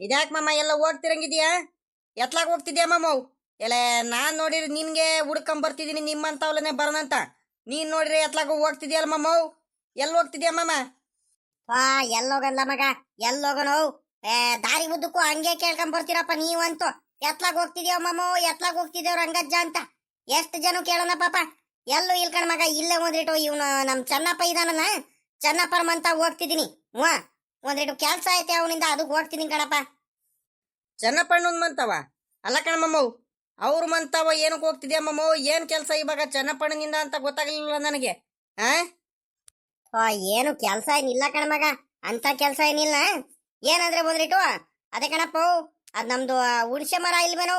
ಇದ್ಯಾಕ್ ಮಾಮ ಎಲ್ಲ ಹೋಗ್ತಿರಂಗಿದ್ಯಾ ಎತ್ಲಾಗ ಹೋಗ್ತಿದ್ಯಾ ಮಾಮ? ಎಲ್ಲ ನಾನ್ ನೋಡಿರಿ ನಿನ್ಗೆ ಹುಡ್ಕೊಂಡ್ ಬರ್ತಿದೀನಿ ನಿಮ್ಮಂತವ್ಲನೆ ಬರೋಣಂತ ನೀನ್ ನೋಡ್ರಿ ಎತ್ಲಾಗ ಹೋಗ್ತಿದ್ಯಲ್ಲ ಮಾಮ? ಎಲ್ಲಿ ಹೋಗ್ತಿದ್ಯಾ ಮಾಮ? ಆ ಎಲ್ಲೋಗಲ್ಲ ಮಗ? ಎಲ್ಲೋಗನು ಏ, ದಾರಿ ಉದ್ದಕ್ಕೂ ಹಂಗೆ ಕೇಳ್ಕೊಂಡ್ ಬರ್ತೀರಪ್ಪ ನೀವಂತೂ. ಎತ್ಲಾಗ ಹೋಗ್ತಿದ್ಯೋ ಮಮ್ಮ ಎತ್ಲಾಗ ಹೋಗ್ತಿದ್ಯೋ ರಂಗಜ್ಜ ಅಂತ? ಎಷ್ಟು ಜನ ಕೇಳೋಣ ಪಾಪ. ಎಲ್ಲೂ ಇಲ್ಕಣ ಮಗ, ಇಲ್ಲೇ ಒಂದಿಟ್ಟು ಇವನು ನಮ್ ಚೆನ್ನಪ್ಪ ಇದಾನ ಚೆನ್ನಪ್ಪರ ಮಂತ ಹೋಗ್ತಿದೀನಿ. ಹ್ಞೂ ಒಂದಿಟ್ಟು ಕೆಲಸ ಐತೆ ಅವನಿಂದ ಅದಕ್ಕೆ ಹೋಗ್ತೀನಿ ಕಣಪ್ಪ. ಚೆನ್ನಪ್ಪಣ್ಣನ್ ಮಂತವ? ಅಲ್ಲ ಕಣಮ್ಮವು ಅವ್ರು ಮಂತವ ಏನಕ್ಕೆ ಹೋಗ್ತಿದ್ಯಾ ಮಮ್ಮವ್ ಏನ್ ಕೆಲ್ಸ ಇವಾಗ ಚೆನ್ನಪ್ಪಣ್ಣನಿಂದ ಅಂತ ಗೊತ್ತಾಗ್ಲಿಲ್ಲ ನನಗೆ ಆ? ಏನು ಕೆಲಸ ಏನಿಲ್ಲ ಕಣಮಗ ಅಂತ ಕೆಲಸ ಏನಿಲ್ಲ. ಏನಂದ್ರೆ ಬಂದ್ರಿಟ್ಟು ಅದೇ ಕಣಪ್ಪ ಅದ್ ನಮ್ದು ಹುಣಸೆ ಹುಣ್ಸೆ ಮರ ಇಲ್ವೇನೋ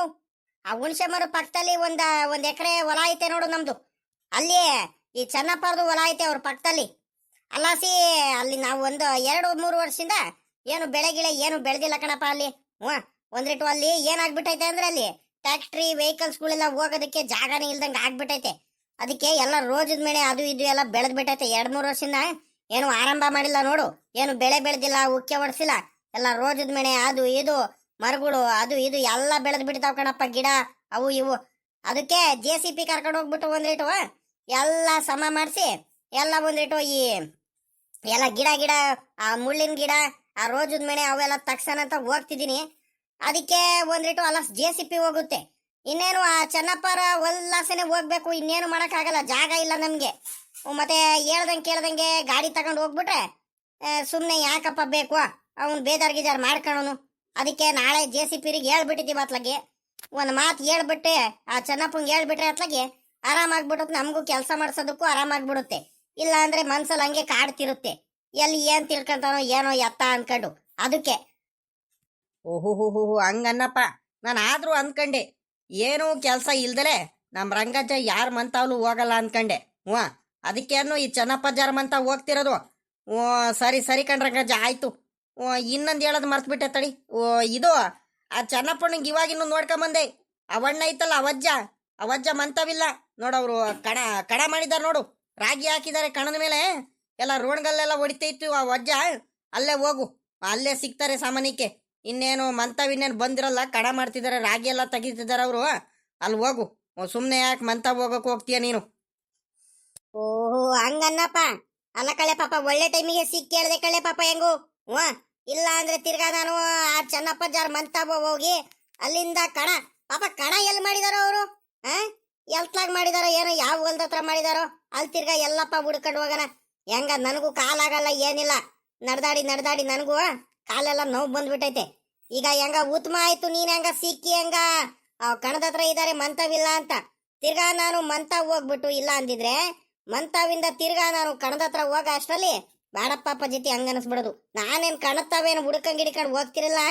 ಆ ಹುಣ್ಸೆ ಮರ ಪಕ್ಕದಲ್ಲಿ ಒಂದ ಒಂದ್ ಎಕರೆ ಹೊಲ ಐತೆ ನೋಡು ನಮ್ದು. ಅಲ್ಲಿ ಈ ಚೆನ್ನಪ್ಪರ್ದು ಹೊಲ ಐತೆ ಅವ್ರ ಪಕ್ಕದಲ್ಲಿ. ಅಲ್ಲಾಸಿ ಅಲ್ಲಿ ನಾವು ಒಂದು ಎರಡು, ಮೂರು ವರ್ಷದಿಂದ ಏನು ಬೆಳೆ ಗಿಳೆ ಏನು ಬೆಳೆದಿಲ್ಲ ಕಣಪ್ಪ ಅಲ್ಲಿ. ಹ್ಞೂ ಒಂದ್ರಿಟ್ಟು ಅಲ್ಲಿ ಏನಾಗ್ಬಿಟ್ಟೈತೆ ಅಂದ್ರೆ ಅಲ್ಲಿ ಫ್ಯಾಕ್ಟ್ರಿ ವೆಹಿಕಲ್ಸ್ಗಳೆಲ್ಲ ಹೋಗೋದಕ್ಕೆ ಜಾಗನೇ ಇಲ್ದಂಗೆ ಆಗ್ಬಿಟ್ಟೈತೆ. ಅದಕ್ಕೆ ಎಲ್ಲ ರೋಜದ ಮೇಲೆ ಅದು ಇದು ಎಲ್ಲ ಬೆಳೆದ್ ಬಿಟ್ಟೈತೆ ಎರಡ್, ಮೂರು ವರ್ಷದಿಂದ ಏನು ಆರಂಭ ಮಾಡಿಲ್ಲ ನೋಡು. ಏನು ಬೆಳೆ ಬೆಳೆದಿಲ್ಲ, ಉಕ್ಕೆ ಹೊಡ್ಸಿಲ್ಲ ಎಲ್ಲ ರೋಜದ ಮೇಲೆ ಅದು ಇದು ಮರಗಳು, ಅದು ಇದು ಎಲ್ಲ ಬೆಳೆದ್ ಬಿಡ್ತಾವ್ ಕಣಪ್ಪ ಗಿಡ, ಅವು ಇವು. ಅದಕ್ಕೆ ಜೆ ಸಿ ಪಿ ಕರ್ಕೊಂಡು ಹೋಗ್ಬಿಟ್ಟು ಒಂದಿಟ್ಟು ಎಲ್ಲ ಸಮ ಮಾಡಿಸಿ ಎಲ್ಲ ಒಂದಿಟ್ಟು ಈ ಎಲ್ಲ ಗಿಡ ಗಿಡ, ಆ ಮುಳ್ಳಿನ ಗಿಡ, ಆ ರೋಜದ ಮನೆ ಅವೆಲ್ಲ ತಕ್ಷಣ ಅಂತ ಹೋಗ್ತಿದ್ದೀನಿ. ಅದಕ್ಕೆ ಒಂದಿಟ್ಟು ಅಲ್ಲ ಜೆ ಸಿ ಪಿ ಹೋಗುತ್ತೆ. ಇನ್ನೇನು ಆ ಚೆನ್ನಪ್ಪರ ಒಲ್ಲಾಸನೆ ಹೋಗ್ಬೇಕು, ಇನ್ನೇನು ಮಾಡೋಕ್ಕಾಗಲ್ಲ, ಜಾಗ ಇಲ್ಲ ನಮಗೆ. ಮತ್ತೆ ಹೇಳ್ದಂಗೆ ಕೇಳ್ದಂಗೆ ಗಾಡಿ ತಗೊಂಡು ಹೋಗ್ಬಿಟ್ರೆ ಸುಮ್ಮನೆ ಯಾಕಪ್ಪ ಬೇಕು? ಅವ್ನು ಬೇಜಾರ್ ಗಿಜಾರ್ ಮಾಡ್ಕೊಳೋನು ಅದಕ್ಕೆ ನಾಳೆ ಜೆ ಸಿ ಪಿರಿಗೆ ಹೇಳ್ಬಿಟ್ಟಿದ್ದೀವಿ ಅತ್ಲಾಗೆ ಒಂದು ಮಾತು ಹೇಳ್ಬಿಟ್ಟೆ, ಆ ಚೆನ್ನಪ್ಪಂಗೆ ಹೇಳ್ಬಿಟ್ರೆ ಅತ್ಲಾಗೆ ಆರಾಮಾಗ್ಬಿಡುತ್ತೆ ನಮಗೂ ಕೆಲಸ ಮಾಡ್ಸೋದಕ್ಕೂ ಆರಾಮಾಗ್ಬಿಡುತ್ತೆ. ಇಲ್ಲ ಅಂದ್ರೆ ಮನ್ಸಲ್ಲಿ ಹಂಗೆ ಕಾಡ್ತಿರುತ್ತೆ. ಎಲ್ಲಿ ಏನ್ ತಿಳ್ಕೊಂತಾನೋ ಏನೋ ಎತ್ತ ಅನ್ಕೊಂಡು. ಅದಕ್ಕೆ. ಓಹೋ ಹೋ ಹಂಗನ್ನಪ್ಪ. ನಾನು ಆದ್ರೂ ಅನ್ಕಂಡೆ. ಏನು ಕೆಲಸ ಇಲ್ದಲೆ ನಮ್ಮ ರಂಗಜ್ಜ ಯಾರ ಮಂತಾವ್ಲು ಹೋಗಲ್ಲ ಅನ್ಕಂಡೆ. ಹ್ಞೂ ಅದಕ್ಕೇನು ಈ ಚೆನ್ನಪ್ಪಜ್ಜಾರ ಮಂತ ಹೋಗ್ತಿರೋದು? ಓ, ಸರಿ ಸರಿ ಕಣ್ ರಂಗಜ್ಜ, ಆಯ್ತು. ಓ, ಇನ್ನೊಂದು ಹೇಳೋದು ಮರ್ತ್ಬಿಟ್ಟೆ ತಡಿ. ಓ, ಇದು, ಆ ಚೆನ್ನಪ್ಪನಿಗೆ ಇವಾಗಿನ್ನು ನೋಡ್ಕೊಂಬಂದೆ. ಅವಣ್ಣ ಐತಲ್ಲ ಅವಜ್ಜ. ಅವಜ್ಜ ಮಂತವಿಲ್ಲ ನೋಡವ್ರು, ಕಣ ಕಣ ಮಾಡಿದಾರೆ ನೋಡು. ರಾಗಿ ಹಾಕಿದ್ದಾರೆ ಕಣದ ಮೇಲೆ. ಎಲ್ಲ ರೋಡ್ಗಲ್ಲೆಲ್ಲ ಹೊಡಿತೈತು ಆ ವಜ್ಜ. ಅಲ್ಲೇ ಹೋಗು. ಅಲ್ಲೇ ಸಿಗ್ತಾರೆ ಸಾಮಾನ್ಯಕ್ಕೆ. ಇನ್ನೇನು ಮಂತವ್ ಇನ್ನೇನು ಬಂದಿರಲ್ಲ, ಕಡ ಮಾಡ್ತಿದ್ದಾರೆ ರಾಗಿ ಎಲ್ಲ ತೆಗಿತಿದ್ದಾರೆ ಅವರು. ಅಲ್ಲಿ ಹೋಗು. ಸುಮ್ಮನೆ ಯಾಕೆ ಮಂತ ಹೋಗಕ್ ಹೋಗ್ತೀಯ ನೀನು? ಓಹೋ, ಹಂಗನ್ನಪ್ಪ. ಅಲ್ಲ ಕಳೆ ಪಾಪ, ಒಳ್ಳೆ ಟೈಮಿಗೆ ಸಿಕ್ಕಿ ಕೇಳ್ದೆ ಕಳೆ ಪಾಪ ಹೆಂಗು? ಹ್ಞೂ. ಇಲ್ಲ ಅಂದ್ರೆ ತಿರ್ಗಾ ನಾನು ಆ ಚೆನ್ನಪ್ಪ ಜಾರ್ ಮಂತಾಬ ಹೋಗಿ ಅಲ್ಲಿಂದ ಕಣ ಪಾಪ ಕಣ ಎಲ್ಲಿ ಮಾಡಿದಾರೋ ಅವರು? ಆ ಎಲ್ತ್ಲಾಗ್ ಮಾಡಿದಾರೋ ಏನೋ ಯಾವ ಹೊಲ್ದ ಹತ್ರ ಮಾಡಿದಾರೋ ಅಲ್ಲಿ ತಿರ್ಗಾ ಎಲ್ಲಪ್ಪ ಹುಡ್ಕೊಂಡು ಹೋಗೋಣ. ಹೆಂಗ ನನಗೂ ಕಾಲಾಗಲ್ಲ, ಏನಿಲ್ಲ. ನಡ್ದಾಡಿ ನಡ್ದಾಡಿ ನನಗೂ ಕಾಲೆಲ್ಲ ನೋವು ಬಂದ್ಬಿಟ್ಟೈತೆ. ಈಗ ಹೆಂಗ ಉತ್ತಮ ಆಯ್ತು, ನೀನ್ ಹೆಂಗ ಸಿಕ್ಕಿ ಹೆಂಗ? ಕಣದ ಹತ್ರ ಇದಾರೆ, ಮಂತವಿಲ್ಲ ಅಂತ. ತಿರ್ಗಾ ನಾನು ಮಂತ ಹೋಗ್ಬಿಟ್ಟು ಇಲ್ಲ ಅಂದಿದ್ರೆ, ಮಂತಾವಿಂದ ತಿರ್ಗಾ ನಾನು ಕಣದ ಹತ್ರ ಹೋಗ ಅಷ್ಟರಲ್ಲಿ ಬೇಡಪ್ಪ ಜೊತೆ, ಹಂಗ ಅನಿಸ್ಬಿಡೋದು. ನಾನೇನ್ ಕಣತಾವೇನು ಹುಡ್ಕಂಗ್ ಹಿಡ್ಕೊಂಡು ಹೋಗ್ತಿರಲ್ಲ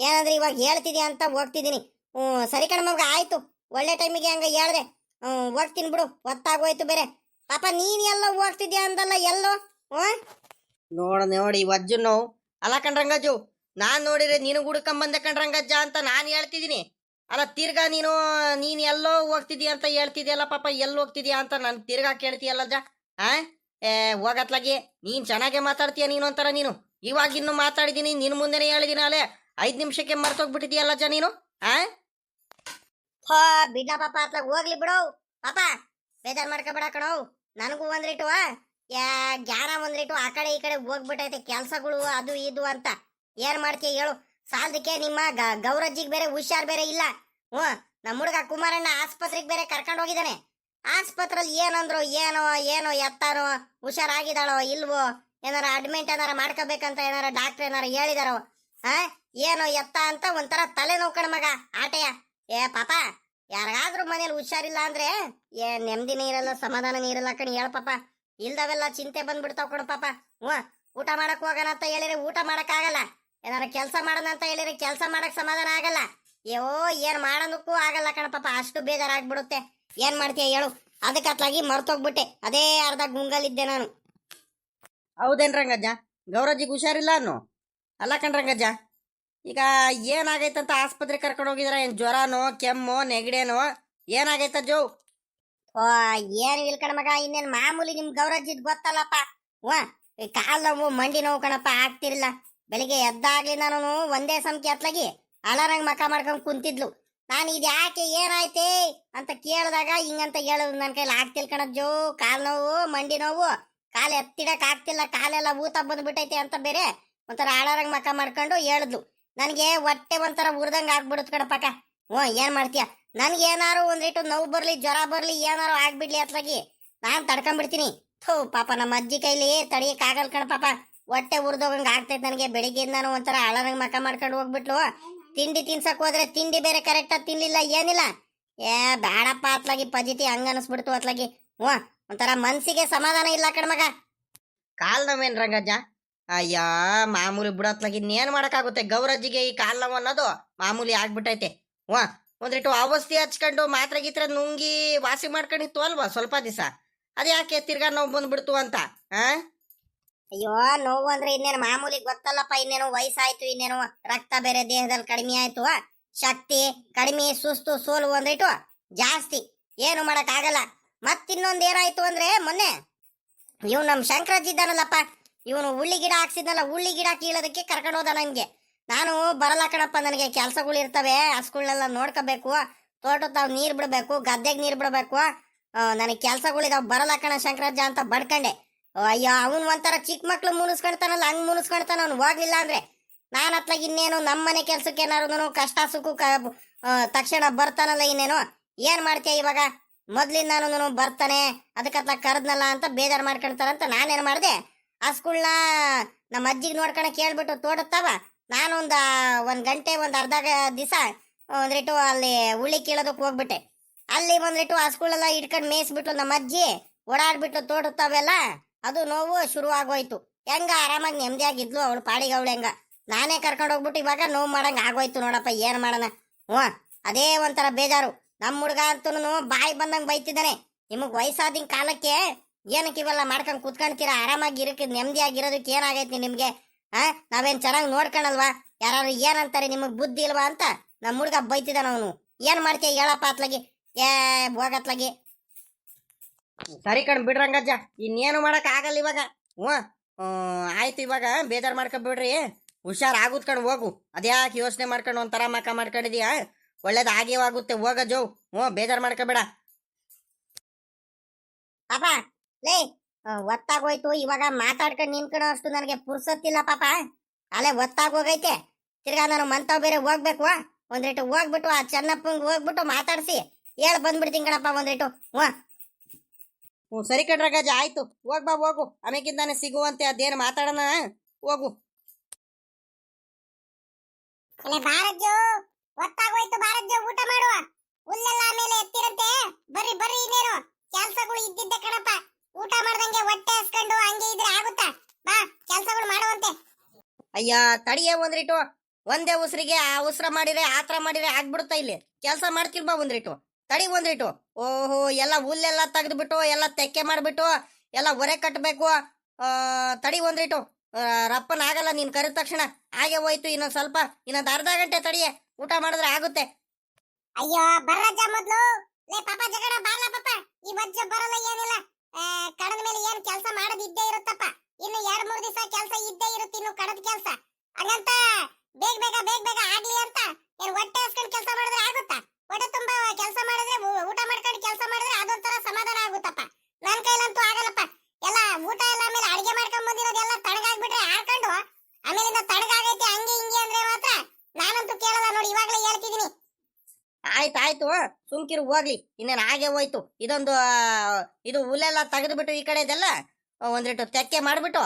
ಏನಂದ್ರೆ ಇವಾಗ ಹೇಳ್ತಿದ್ಯಾ ಅಂತ ಹೋಗ್ತಿದ್ದೀನಿ. ಹ್ಞೂ ಸರಿ ಕಣ ಮಗ ಆಯ್ತು. ಒಳ್ಳೆ ಟೈಮಿಗೆ ಹಂಗ ಹೇಳ್ದೆ ಹ್ಞೂ ಹೋಗ್ತೀನಿ ಬಿಡು, ಹೊತ್ತಾಗೋಯ್ತು ಬೇರೆ. ಪಾಪ ನೀನ್ ಎಲ್ಲ ಹೋಗ್ತಿದ್ಯಾ ಅಂದಲ್ಲ, ಎಲ್ಲೋ? ಹ್ಞೂ? ನೋಡ, ನೋಡಿ, ವಜ್ಜು ನೋವು. ಅಲ್ಲ ಕಣ್ರಂಗಜ್ಜು, ನಾನ್ ನೋಡಿದ್ರೆ ನೀನು ಹುಡ್ಕೊಂಬಂದೆ ಕಣ್ರಂಗಜ್ಜ ಅಂತ ನಾನು ಹೇಳ್ತಿದ್ದೀನಿ. ಅಲ್ಲ, ತಿರ್ಗಾ ನೀನು, ನೀನ್ ಎಲ್ಲೋ ಹೋಗ್ತಿದ್ಯಾ ಅಂತ ಹೇಳ್ತಿದ್ಯಲ್ಲ ಪಾಪ, ಎಲ್ಲಿ ಹೋಗ್ತಿದ್ಯಾ ಅಂತ ನಾನು ತಿರ್ಗಾ ಕೇಳ್ತೀಯಲ್ಲಜ್ಜ ಆ? ಏ, ಹೋಗತ್ಲಾಗಿ. ನೀನ್ ಚೆನ್ನಾಗೆ ಮಾತಾಡ್ತೀಯ ನೀನು ಅಂತಾರ ನೀನು. ಇವಾಗ ಇನ್ನು ಮಾತಾಡಿದೀನಿ, ನಿನ್ ಮುಂದೆನೆ ಹೇಳಿದೀನಿ ಅಲ್ಲೇ ಐದ್ ನಿಮಿಷಕ್ಕೆ ಮರ್ತೋಗ್ಬಿಟ್ಟಿದ್ಯಲ್ಲಜ್ಜ ನೀನು, ಆ? ಹೋ ಬಿಡ್ಲ ಪಾಪ ಅತ್ಲಾಗ ಹೋಗ್ಲಿ ಬಿಡು. ಪಾಪ, ಬೇಜಾರ್ ಮಾಡ್ಕೊಬೇಡ ಕಣೋ. ನನಗೂ ಒಂದ್ರಿಟ್ಟು ಯಾ, ಜ್ಞಾನ ಒಂದ್ರಿಟ್ಟು ಆ ಕಡೆ ಈ ಕಡೆ ಹೋಗ್ಬಿಟ್ಟೈತೆ ಕೆಲ್ಸಗಳು, ಅದು ಇದು ಅಂತ. ಏನ್ ಮಾಡ್ತೀಯ ಹೇಳು. ಸಾಲದಕ್ಕೆ ನಿಮ್ಮ ಗೌರಜ್ಜಿಗೆ ಬೇರೆ, ಹುಷಾರ್ ಬೇರೆ ಇಲ್ಲ. ಹ್ಞೂ, ನಮ್ಮ ಹುಡುಗ ಕುಮಾರಣ್ಣ ಆಸ್ಪತ್ರೆಗೆ ಬೇರೆ ಕರ್ಕೊಂಡು ಹೋಗಿದ್ದಾನೆ ಆಸ್ಪತ್ರೆಲಿ ಏನಂದ್ರು, ಏನೋ ಏನೋ ಎತ್ತಾನೋ ಹುಷಾರಾಗಿದ್ದಾಳೋ, ಇಲ್ವೋ, ಏನಾರ ಅಡ್ಮಿಂಟ್ ಏನಾರ ಮಾಡ್ಕೋಬೇಕಂತ ಏನಾರ ಡಾಕ್ಟರ್ ಏನಾರ ಹೇಳಿದಾರೋ ಹಾ ಏನೋ ಎತ್ತ ಅಂತ ಒಂಥರ ತಲೆ ನೋವು ಮಗ, ಆಟೆಯ. ಏ, ಪಾಪ, ಯಾರಿಗಾದ್ರೂ ಮನೇಲಿ ಹುಷಾರಿಲ್ಲ ಅಂದ್ರೆ ಏ, ನೆಮ್ಮದಿ ನೀರಲ್ಲ, ಸಮಾಧಾನ ನೀರಲ್ಲ ಕಣಿ, ಹೇಳ ಪಾಪ. ಇಲ್ದವೆಲ್ಲ ಚಿಂತೆ ಬಂದ್ಬಿಡ್ತಾವ್ ಕಣ ಪಾಪ. ಹ್ಞೂ, ಊಟ ಮಾಡಕ್ ಹೋಗೋಣ ಅಂತ ಹೇಳಿದ್ರೆ ಊಟ ಮಾಡಕ್ ಆಗಲ್ಲ. ಏನಾರ ಕೆಲಸ ಮಾಡೋಣ ಅಂತ ಹೇಳಿದ್ರೆ ಕೆಲಸ ಮಾಡಕ್ ಸಮಾಧಾನ ಆಗಲ್ಲ. ಅಯ್ಯೋ ಏನ್ ಮಾಡೋದಕ್ಕೂ ಆಗಲ್ಲ ಕಣ ಪಾಪ, ಅಷ್ಟು ಬೇಜಾರಾಗ್ಬಿಡುತ್ತೆ. ಏನ್ ಮಾಡ್ತೀಯ ಹೇಳು. ಅದಕ್ಕೆ ಅತ್ಲಾಗಿ ಮರ್ತೋಗ್ಬಿಟ್ಟೆ. ಅದೇ ಅರ್ಧ ಗುಂಗಲಿದ್ದೆ ನಾನು. ಹೌದೇನ್ ರಂಗಜ್ಜ? ಗೌರಜ್ಜಿಗೆ ಹುಷಾರಿಲ್ಲ ಅನ್ನು? ಅಲ್ಲ ಕಣ್ರಂಗಜ್ಜ ಈಗ ಏನಾಗೈತಂತ ಆಸ್ಪತ್ರೆ ಕರ್ಕೊಂಡು ಹೋಗಿದಾರ? ಏನ್ ಜ್ವರನೋ, ಕೆಮ್ಮು ನೆಗಡೇನೋ ಏನಾಗೈತ ಜೋ? ಓ, ಏನು ಇಲ್ಲ ಕಣ ಮಗ, ಇನ್ನೇನು ಮಾಮೂಲಿ ನಿಮ್ ಗೌರಜ್ಜಿದ್ ಗೊತ್ತಲ್ಲಪ್ಪ. ವಾ ಕಾಲು ನೋವು, ಮಂಡಿ ನೋವು ಕಣಪ್ಪ, ಆಗ್ತಿರ್ಲಿಲ್ಲ. ಬೆಳಿಗ್ಗೆ ಎದ್ದಾಗ್ಲಿ ನಾನು ಒಂದೇ ಸಮಕ್ಕೆ ಹತ್ಲಾಗಿ ಅಲಾರಂಗ್ ಮಕ ಮಾಡ್ಕೊಂಡ್ ಕುಂತಿದ್ಲು. ನಾನು ಇದು ಯಾಕೆ ಏನಾಯ್ತೆ ಅಂತ ಕೇಳಿದಾಗ ಹಿಂಗಂತ ಹೇಳೋದು ನನ್ನ ಕೈಲಿ ಆಗ್ತಿಲ್ ಕಣಜ್ಜೋ ಕಾಲ್ ನೋವು, ಮಂಡಿ ನೋವು. ಕಾಲು ಎತ್ತಿಡಕ್ ಆಗ್ತಿಲ್ಲ, ಕಾಲೆಲ್ಲ ಊತ ಬಂದ್ಬಿಟ್ಟೈತೆ ಅಂತ ಬೇರೆ ಒಂಥರ ಆಳಾರಂಗ್ ಮಕ ಮಾಡ್ಕೊಂಡು ಹೇಳಿದ್ಲು. ನನಗೆ ಹೊಟ್ಟೆ ಒಂಥರ ಉರ್ದಂಗ ಆಗ್ಬಿಡುತ್ತೆ ಕಣಪ್ಪಕ್ಕ. ಹ್ಞೂ, ಏನ್ ಮಾಡ್ತೀಯ? ನನ್ಗೆ ಏನಾರು ಒಂದಿಟ್ಟು ನೋವು ಬರ್ಲಿ, ಜ್ವರ ಬರ್ಲಿ, ಏನಾರು ಆಗ್ಬಿಡ್ಲಿ ಅತ್ಲಾಗಿ. ನಾನು ತಡ್ಕೊಂಡ್ಬಿಡ್ತೀನಿ ಥೂ, ಪಾಪ ನಮ್ಮ ಅಜ್ಜಿ ಕೈಲಿ ತಡಿಯಕ್ ಆಗಲ್ ಕಣ ಪಾಪ ಹೊಟ್ಟೆ ಉರ್ದೋಗಂಗ್ ಆಗ್ತೈತೆ ನನಗೆ. ಬೆಳಿಗ್ಗೆ ನಾನು ಒಂಥರ ಅಳರಂಗ್ ಮಕ ಮಾಡ್ಕೊಂಡು ಹೋಗ್ಬಿಟ್ಲು. ತಿಂಡಿ ತಿನ್ಸಕ್ ಹೋದ್ರೆ ತಿಂಡಿ ಬೇರೆ ಕರೆಕ್ಟಾಗಿ ತಿನ್ಲಿಲ್ಲ, ಏನಿಲ್ಲ. ಏ ಬೇಡಪ್ಪ ಅತ್ಲಾಗಿ, ಪಜಿತಿ ಹಂಗ ಅನಿಸ್ಬಿಡ್ತು ಅತ್ಲಾಗಿ. ಹ್ಞೂ, ಒಂಥರ ಮನ್ಸಿಗೆ ಸಮಾಧಾನ ಇಲ್ಲ ಕಣ್ಮಗ ಕಾಲ್ ನಮ್ಮೇನ್ ರಂಗಜ್ಜ ಅಯ್ಯ, ಮಾಮೂಲಿ ಬಿಡತ್ಲಾಗ ಇನ್ನೇನ್ ಮಾಡಕ್ಕಾಗುತ್ತೆ? ಗೌರಜ್ಜಿಗೆ ಈ ಕಾಲ್ ನೋವು ಅನ್ನೋದು ಮಾಮೂಲಿ ಆಗ್ಬಿಟ್ಟೈತೆ. ವಾ ಒಂದಿಟ್ಟು ಔಷಧಿ ಹಚ್ಕೊಂಡು ಮಾತ್ರ ಗೀತ್ರ ನುಂಗಿ ವಾಸಿ ಮಾಡ್ಕೊಂಡಿತ್ತು ಅಲ್ವಾ ಸ್ವಲ್ಪ ದಿವಸ ಅದ್ಯಾಕೆ ತಿರ್ಗಾ ನೋವು ಬಂದ್ಬಿಡ್ತು ಅಂತ ಅಯ್ಯೋ, ನೋವು ಅಂದ್ರೆ ಇನ್ನೇನು ಮಾಮೂಲಿ ಗೊತ್ತಲ್ಲಪ್ಪ, ಇನ್ನೇನು ವಯಸ್ಸಾಯ್ತು, ಇನ್ನೇನು ರಕ್ತ ಬೇರೆ ದೇಹದಲ್ಲಿ ಕಡಿಮೆ ಆಯ್ತು ಶಕ್ತಿ ಕಡಿಮೆ, ಸುಸ್ತು, ಸೋಲು ಒಂದಿಟ್ಟು ಜಾಸ್ತಿ, ಏನು ಮಾಡಕ್ ಆಗಲ್ಲ ಮತ್ತಿನ್ನೊಂದ್ ಏನಾಯ್ತು ಅಂದ್ರೆ ಮೊನ್ನೆ ಇವ್ ನಮ್ ಶಂಕರಜ್ಜಿ ಇದ್ದಾನಲ್ಲಪ್ಪ ಇವನು ಹುಳ್ಳಿ ಗಿಡ ಹಾಕ್ಸಿದ್ನಲ್ಲ, ಹುಳ್ಳಿ ಗಿಡ ಕೀಳೋದಕ್ಕೆ ಕರ್ಕೊಂಡು ಹೋದ ನಂಗೆ. ನಾನು ಬರಲ್ಲ ಕಣಪ್ಪ, ನನಗೆ ಕೆಲಸಗಳು ಇರ್ತವೆ ಹಸ್ಗಳನ್ನೆಲ್ಲ ನೋಡ್ಕೋಬೇಕು. ತೋಟ ತಾವು ನೀರು ಬಿಡ್ಬೇಕು, ಗದ್ದೆಗೆ ನೀರು ಬಿಡ್ಬೇಕು. ನನಗೆ ಕೆಲ್ಸಗಳಿದಾವ್ ಬರಲ್ಲ ಕಣ ಶಂಕರಾಜ ಅಂತ ಬಡ್ಕಂಡೆ. ಅಯ್ಯೋ, ಅವನು ಒಂಥರ ಚಿಕ್ಕ ಮಕ್ಳು ಮುನಿಸ್ಕೊಳ್ತಾನಲ್ಲ ಹಂಗೆ ಮುನಿಸ್ಕೊಳ್ತಾನ ಅವ್ನು ಹೋಗ್ಲಿಲ್ಲ ಅಂದ್ರೆ? ನಾನು ಅತ್ಲಾಗ ಇನ್ನೇನು ನಮ್ಮನೆ ಕೆಲ್ಸಕ್ಕೆ ಏನಾರು ಕಷ್ಟ ಸುಖ ತಕ್ಷಣ ಬರ್ತಾನಲ್ಲ ಇನ್ನೇನು? ಏನ್ ಮಾಡ್ತೀಯ ಇವಾಗ? ಮೊದ್ಲಿಂದ ನಾನು ಬರ್ತಾನೆ ಅದಕ್ಕತ್ಲ ಕರೆದ್ನಲ್ಲ ಅಂತ ಬೇಜಾರ್ ಮಾಡ್ಕೊಳ್ತಾರಂತ ನಾನೇನ್ ಮಾಡ್ದೆ? ಹಸ್ಗಳ್ನ ನಮ್ಮ ಅಜ್ಜಿಗೆ ನೋಡ್ಕೊಂಡು ಕೇಳ್ಬಿಟ್ಟು ತೋಡುತ್ತವ. ನಾನೊಂದು ಒಂದು ಗಂಟೆ, ಒಂದು ಅರ್ಧ ದಿವಸ ಒಂದಿಟ್ಟು ಅಲ್ಲಿ ಉಳಿ ಕೀಳೋದಕ್ಕೆ ಹೋಗ್ಬಿಟ್ಟೆ. ಅಲ್ಲಿ ಬಂದ್ಬಿಟ್ಟು ಹಸುಗಳೆಲ್ಲ ಇಟ್ಕೊಂಡು ಮೇಯಿಸ್ಬಿಟ್ಟು ನಮ್ಮ ಅಜ್ಜಿ. ಓಡಾಡ್ಬಿಟ್ಟು ತೋಡುತ್ತವೆಲ್ಲ. ಅದು ನೋವು ಶುರು ಆಗೋಯ್ತು ಹೆಂಗ ಆರಾಮಾಗಿ ನೆಮ್ಮದಿಯಾಗಿದ್ಲು ಅವಳು ಪಾಡಿಗೆ ಅವಳು ಹೆಂಗ. ನಾನೇ ಕರ್ಕೊಂಡು ಹೋಗ್ಬಿಟ್ಟು ಇವಾಗ ನೋವು ಮಾಡಂಗ ಆಗೋಯ್ತು ನೋಡಪ್ಪ, ಏನು ಮಾಡೋಣ. ಹ್ಞೂ, ಅದೇ ಒಂಥರ ಬೇಜಾರು. ನಮ್ಮ ಹುಡುಗ ಅಂತೂ ಬಾಯಿ ಬಂದಂಗೆ ಬೈತಿದ್ದಾನೆ. ನಿಮಗೆ ವಯಸ್ಸಾದಿನ ಕಾಲಕ್ಕೆ ಏನಕ್ಕೆ ಇವೆಲ್ಲ ಮಾಡ್ಕೊಂಡು ಕುತ್ಕೊಂತೀರಾ ಆರಾಮಾಗಿ ಇರಕ್ಕೆ ನೆಮ್ಮದಿಯಾಗಿರೋದಕ್ಕೆ ಏನಾಗೈತಿ ನಿಮಗೆ? ಆ? ನಾವೇನ್ ಚೆನ್ನಾಗಿ ನೋಡ್ಕೊಳಲ್ವಾ ಯಾರು ಏನಂತಾರೆ ನಿಮಗೆ ಬುದ್ಧಿ ಇಲ್ವಾ ಅಂತ? ನಮ್ಮ ಹುಡುಗ ಬೈತಿದ್ದಾನ ಅವನು. ಏನ್ ಮಾಡ್ತೀಯ? ಹೇಳಪ್ಪ ಅತ್ಲಾಗಿ. ಏ ಹೋಗತ್ಲಾಗಿ ಸರಿ ಕಣ್ ಬಿಡ್ರಂಗಜ್ಜ ಇನ್ನೇನು ಮಾಡಕ್ ಆಗಲ್ಲ ಇವಾಗ. ಹ್ಞೂ. ಆಯ್ತು ಇವಾಗ. ಬೇಜಾರ್ ಮಾಡ್ಕೊಬಿಡ್ರಿ ಹುಷಾರ್ ಆಗುತ್ ಕಣ್ ಹೋಗು. ಅದ್ಯಾಕೆ ಯೋಚನೆ ಮಾಡ್ಕೊಂಡು ಒಂಥರ ಮಕ ಮಾಡ್ಕೊಂಡಿದ್ಯಾ? ಒಳ್ಳೇದು ಆಗೇವಾಗುತ್ತೆ ಹೋಗ ಜೋ ಹ್ಞೂ, ಬೇಜಾರ್ ಮಾಡ್ಕೊಬೇಡ ಪಾಪ ಲೇ ಒತ್ತಾಗೋಯ್ತು ಇವಾಗ ಮಾತಾಡ್ಕೊಂಡು ನಿಂತ್ಕೊಂಡು ಅಷ್ಟು ನನಗೆ ಪುರ್ಸತ್ತಿಲ್ಲ ಪಾಪ. ಅಲ್ಲೇ ಒತ್ತಾಗೋಗೈತೆ. ತಿರ್ಗಾ ನಾನು ಮಂತಾವ್ ಬೇರೆ ಹೋಗ್ಬೇಕು ಒಂದ್ರೇಟು ಹೋಗ್ಬಿಟ್ಟು ಆ ಚೆನ್ನಪ್ಪಂಗೆ ಹೋಗ್ಬಿಟ್ಟು ಮಾತಾಡ್ಸಿ. ಹೇಳ್ ಬಂದ್ಬಿಡ್ತೀನಿ ಕಣಪ್ಪ ಒಂದ್ರೇಟು. ಹ್ಞೂ. ಹ್ಞೂ ಸರಿ ಕಣ್ ರಂಗಜ್ಜ ಆಯ್ತು. ಹೋಗ್ ಬಾ ಹೋಗು. ಆಮೇಕಿಂದಾನೆ ಸಿಗುವಂತೆ ಅದೇನು ಮಾತಾಡೋಣ ಹೋಗು. ಅಲ್ಲ ಒತ್ತಾಗೋಯ್ತು ಊಟ ಮಾಡುವ. ಹುಲ್ಲೆಲ್ಲ ಆಮೇಲೆ ಎತ್ತಿರಂತೆ. ಬರ್ರಿ ಬರ್ರಿ ಇನ್ನೇನು. ಕೆಲ್ಸಗಳು ಇದ್ದಿದ್ದೆ ಕಣಪ್ಪ. ಊಟ ಮಾಡ್ದಂಗೆ ಹೊಟ್ಟೆ ಹಸ್ಕೊಂಡು ಹಂಗೆ ಇದ್ರೆ ಆಗುತ್ತಾ? ಬಾ ಕೆಲಸಗಳು ಮಾಡುವಂತೆ. ಅಯ್ಯ ತಡಿಯೇ ಒಂದ್ರಿಟು. ಒಂದೇ ಉಸಿರಿಗೆ ಆ ಉಸ್ರ ಮಾಡಿದ್ರೆ ಆತರ ಮಾಡಿದ್ರೆ ಆಗ್ಬಿಡುತ್ತಾ ಇಲ್ಲಿ? ಕೆಲಸ ಮಾಡ್ತಿಲ್ ಬಾ ಒಂದ್ರಿಟು. ತಡಿ ಒಂದ್ರಿಟು. ಓಹೋ ಎಲ್ಲ ಹುಲ್ಲೆಲ್ಲ ತೆಗೆದ್ಬಿಟ್ಟು ಎಲ್ಲ ತೆಕ್ಕೆ ಮಾಡ್ಬಿಟ್ಟು ಎಲ್ಲ ಒರೆ ಕಟ್ಟಬೇಕು ತಡಿ ಒಂದ್ರಿಟು. ರಪ್ಪನ ಆಗಲ್ಲ ನೀನ್ ಕರೆದ ತಕ್ಷಣ. ಹಾಗೆ ಹೋಯ್ತು ಇನ್ನೊಂದ್ ಸ್ವಲ್ಪ ಇನ್ನೊಂದ್ ಅರ್ಧ ಗಂಟೆ ತಡಿಯೇ. ಊಟ ಮಾಡಿದ್ರೆ ಆಗುತ್ತೆ. ಅಯ್ಯೋ ಬರ್ರಜ್ಜ ಮೊದ್ಲು. ಲೇ ಪಾಪ ಜಗಡ ಬಾರ್ಲ ಪಾಪ. ಈ ಮಜ್ಜ ಬರಲ್ಲ ಏನಿಲ್ಲ. ಕಡದ ಮೇಲೆ ಏನ್ ಕೆಲಸ ಮಾಡೋದ್ ಇದ್ದೇ ಇರುತ್ತಪ್ಪ? ಇನ್ನು ಎರಡ್ ಮೂರ್ ದಿವಸ ಕೆಲಸ ಇದ್ದೇ ಇರುತ್ತೆ ಇನ್ನು ಕಡದ ಕೆಲಸ. ಹಂಗಂತ ಬೇಗ ಬೇಗ ಬೇಗ ಬೇಗ ಆಗ್ಲಿ ಅಂತ ಏನ್ ಹೊಟ್ಟೆ ಹಸ್ಕೊಂಡ್ ಕೆಲಸ ಮಾಡಿದ್ರೆ ಆಗುತ್ತಾ? ಹೊಟ್ಟೆ ತುಂಬಾ ಕೆಲಸ ಮಾಡಿದ್ರೆ ಊಟ ಮಾಡ್ಕೊಂಡು ಕೆಲಸ ಮಾಡಿದ್ರೆ ಅದೊಂಥರ ಸಮಾಧಾನ ಆಗುತ್ತಪ್ಪ. ನನ್ ಕೈಲಂತೂ ಆಗಲ್ಲಪ್ಪ. ಎಲ್ಲ ಊಟ ಎಲ್ಲ ಆಮೇಲೆ ಅಡಿಗೆ ಮಾಡ್ಕೊಂಡ್ ಬಂದಿರೋದೆಲ್ಲ ತಡಗಾಗ್ಬಿಟ್ರೆ ಆಡ್ಕೊಂಡು, ಆಮೇಲಿಂದ ತಡಗಾಗೈತೆ ಹಂಗೆ ಹಿಂಗೆ ಅಂದ್ರೆ ಮಾತ್ರ ನಾನಂತೂ ಕೇಳಲ್ಲ ನೋಡಿ, ಇವಾಗ್ಲೇ ಹೇಳ್ತಿದೀನಿ ಆಯ್ತು ಆಯ್ತು ಸುಮ್ಕಿರು, ಹೋಗ್ಲಿ. ಇನ್ನೇನು ಹಾಗೆ ಹೋಯ್ತು. ಇದೊಂದು ಇದು ಹುಲ್ಲೆಲ್ಲ ತೆಗೆದ್ಬಿಟ್ಟು ಈ ಕಡೆದೆಲ್ಲ ಇದೆಲ್ಲ ಒಂದಿಟ್ಟು ತೆಕ್ಕೆ ಮಾಡಿಬಿಟ್ಟು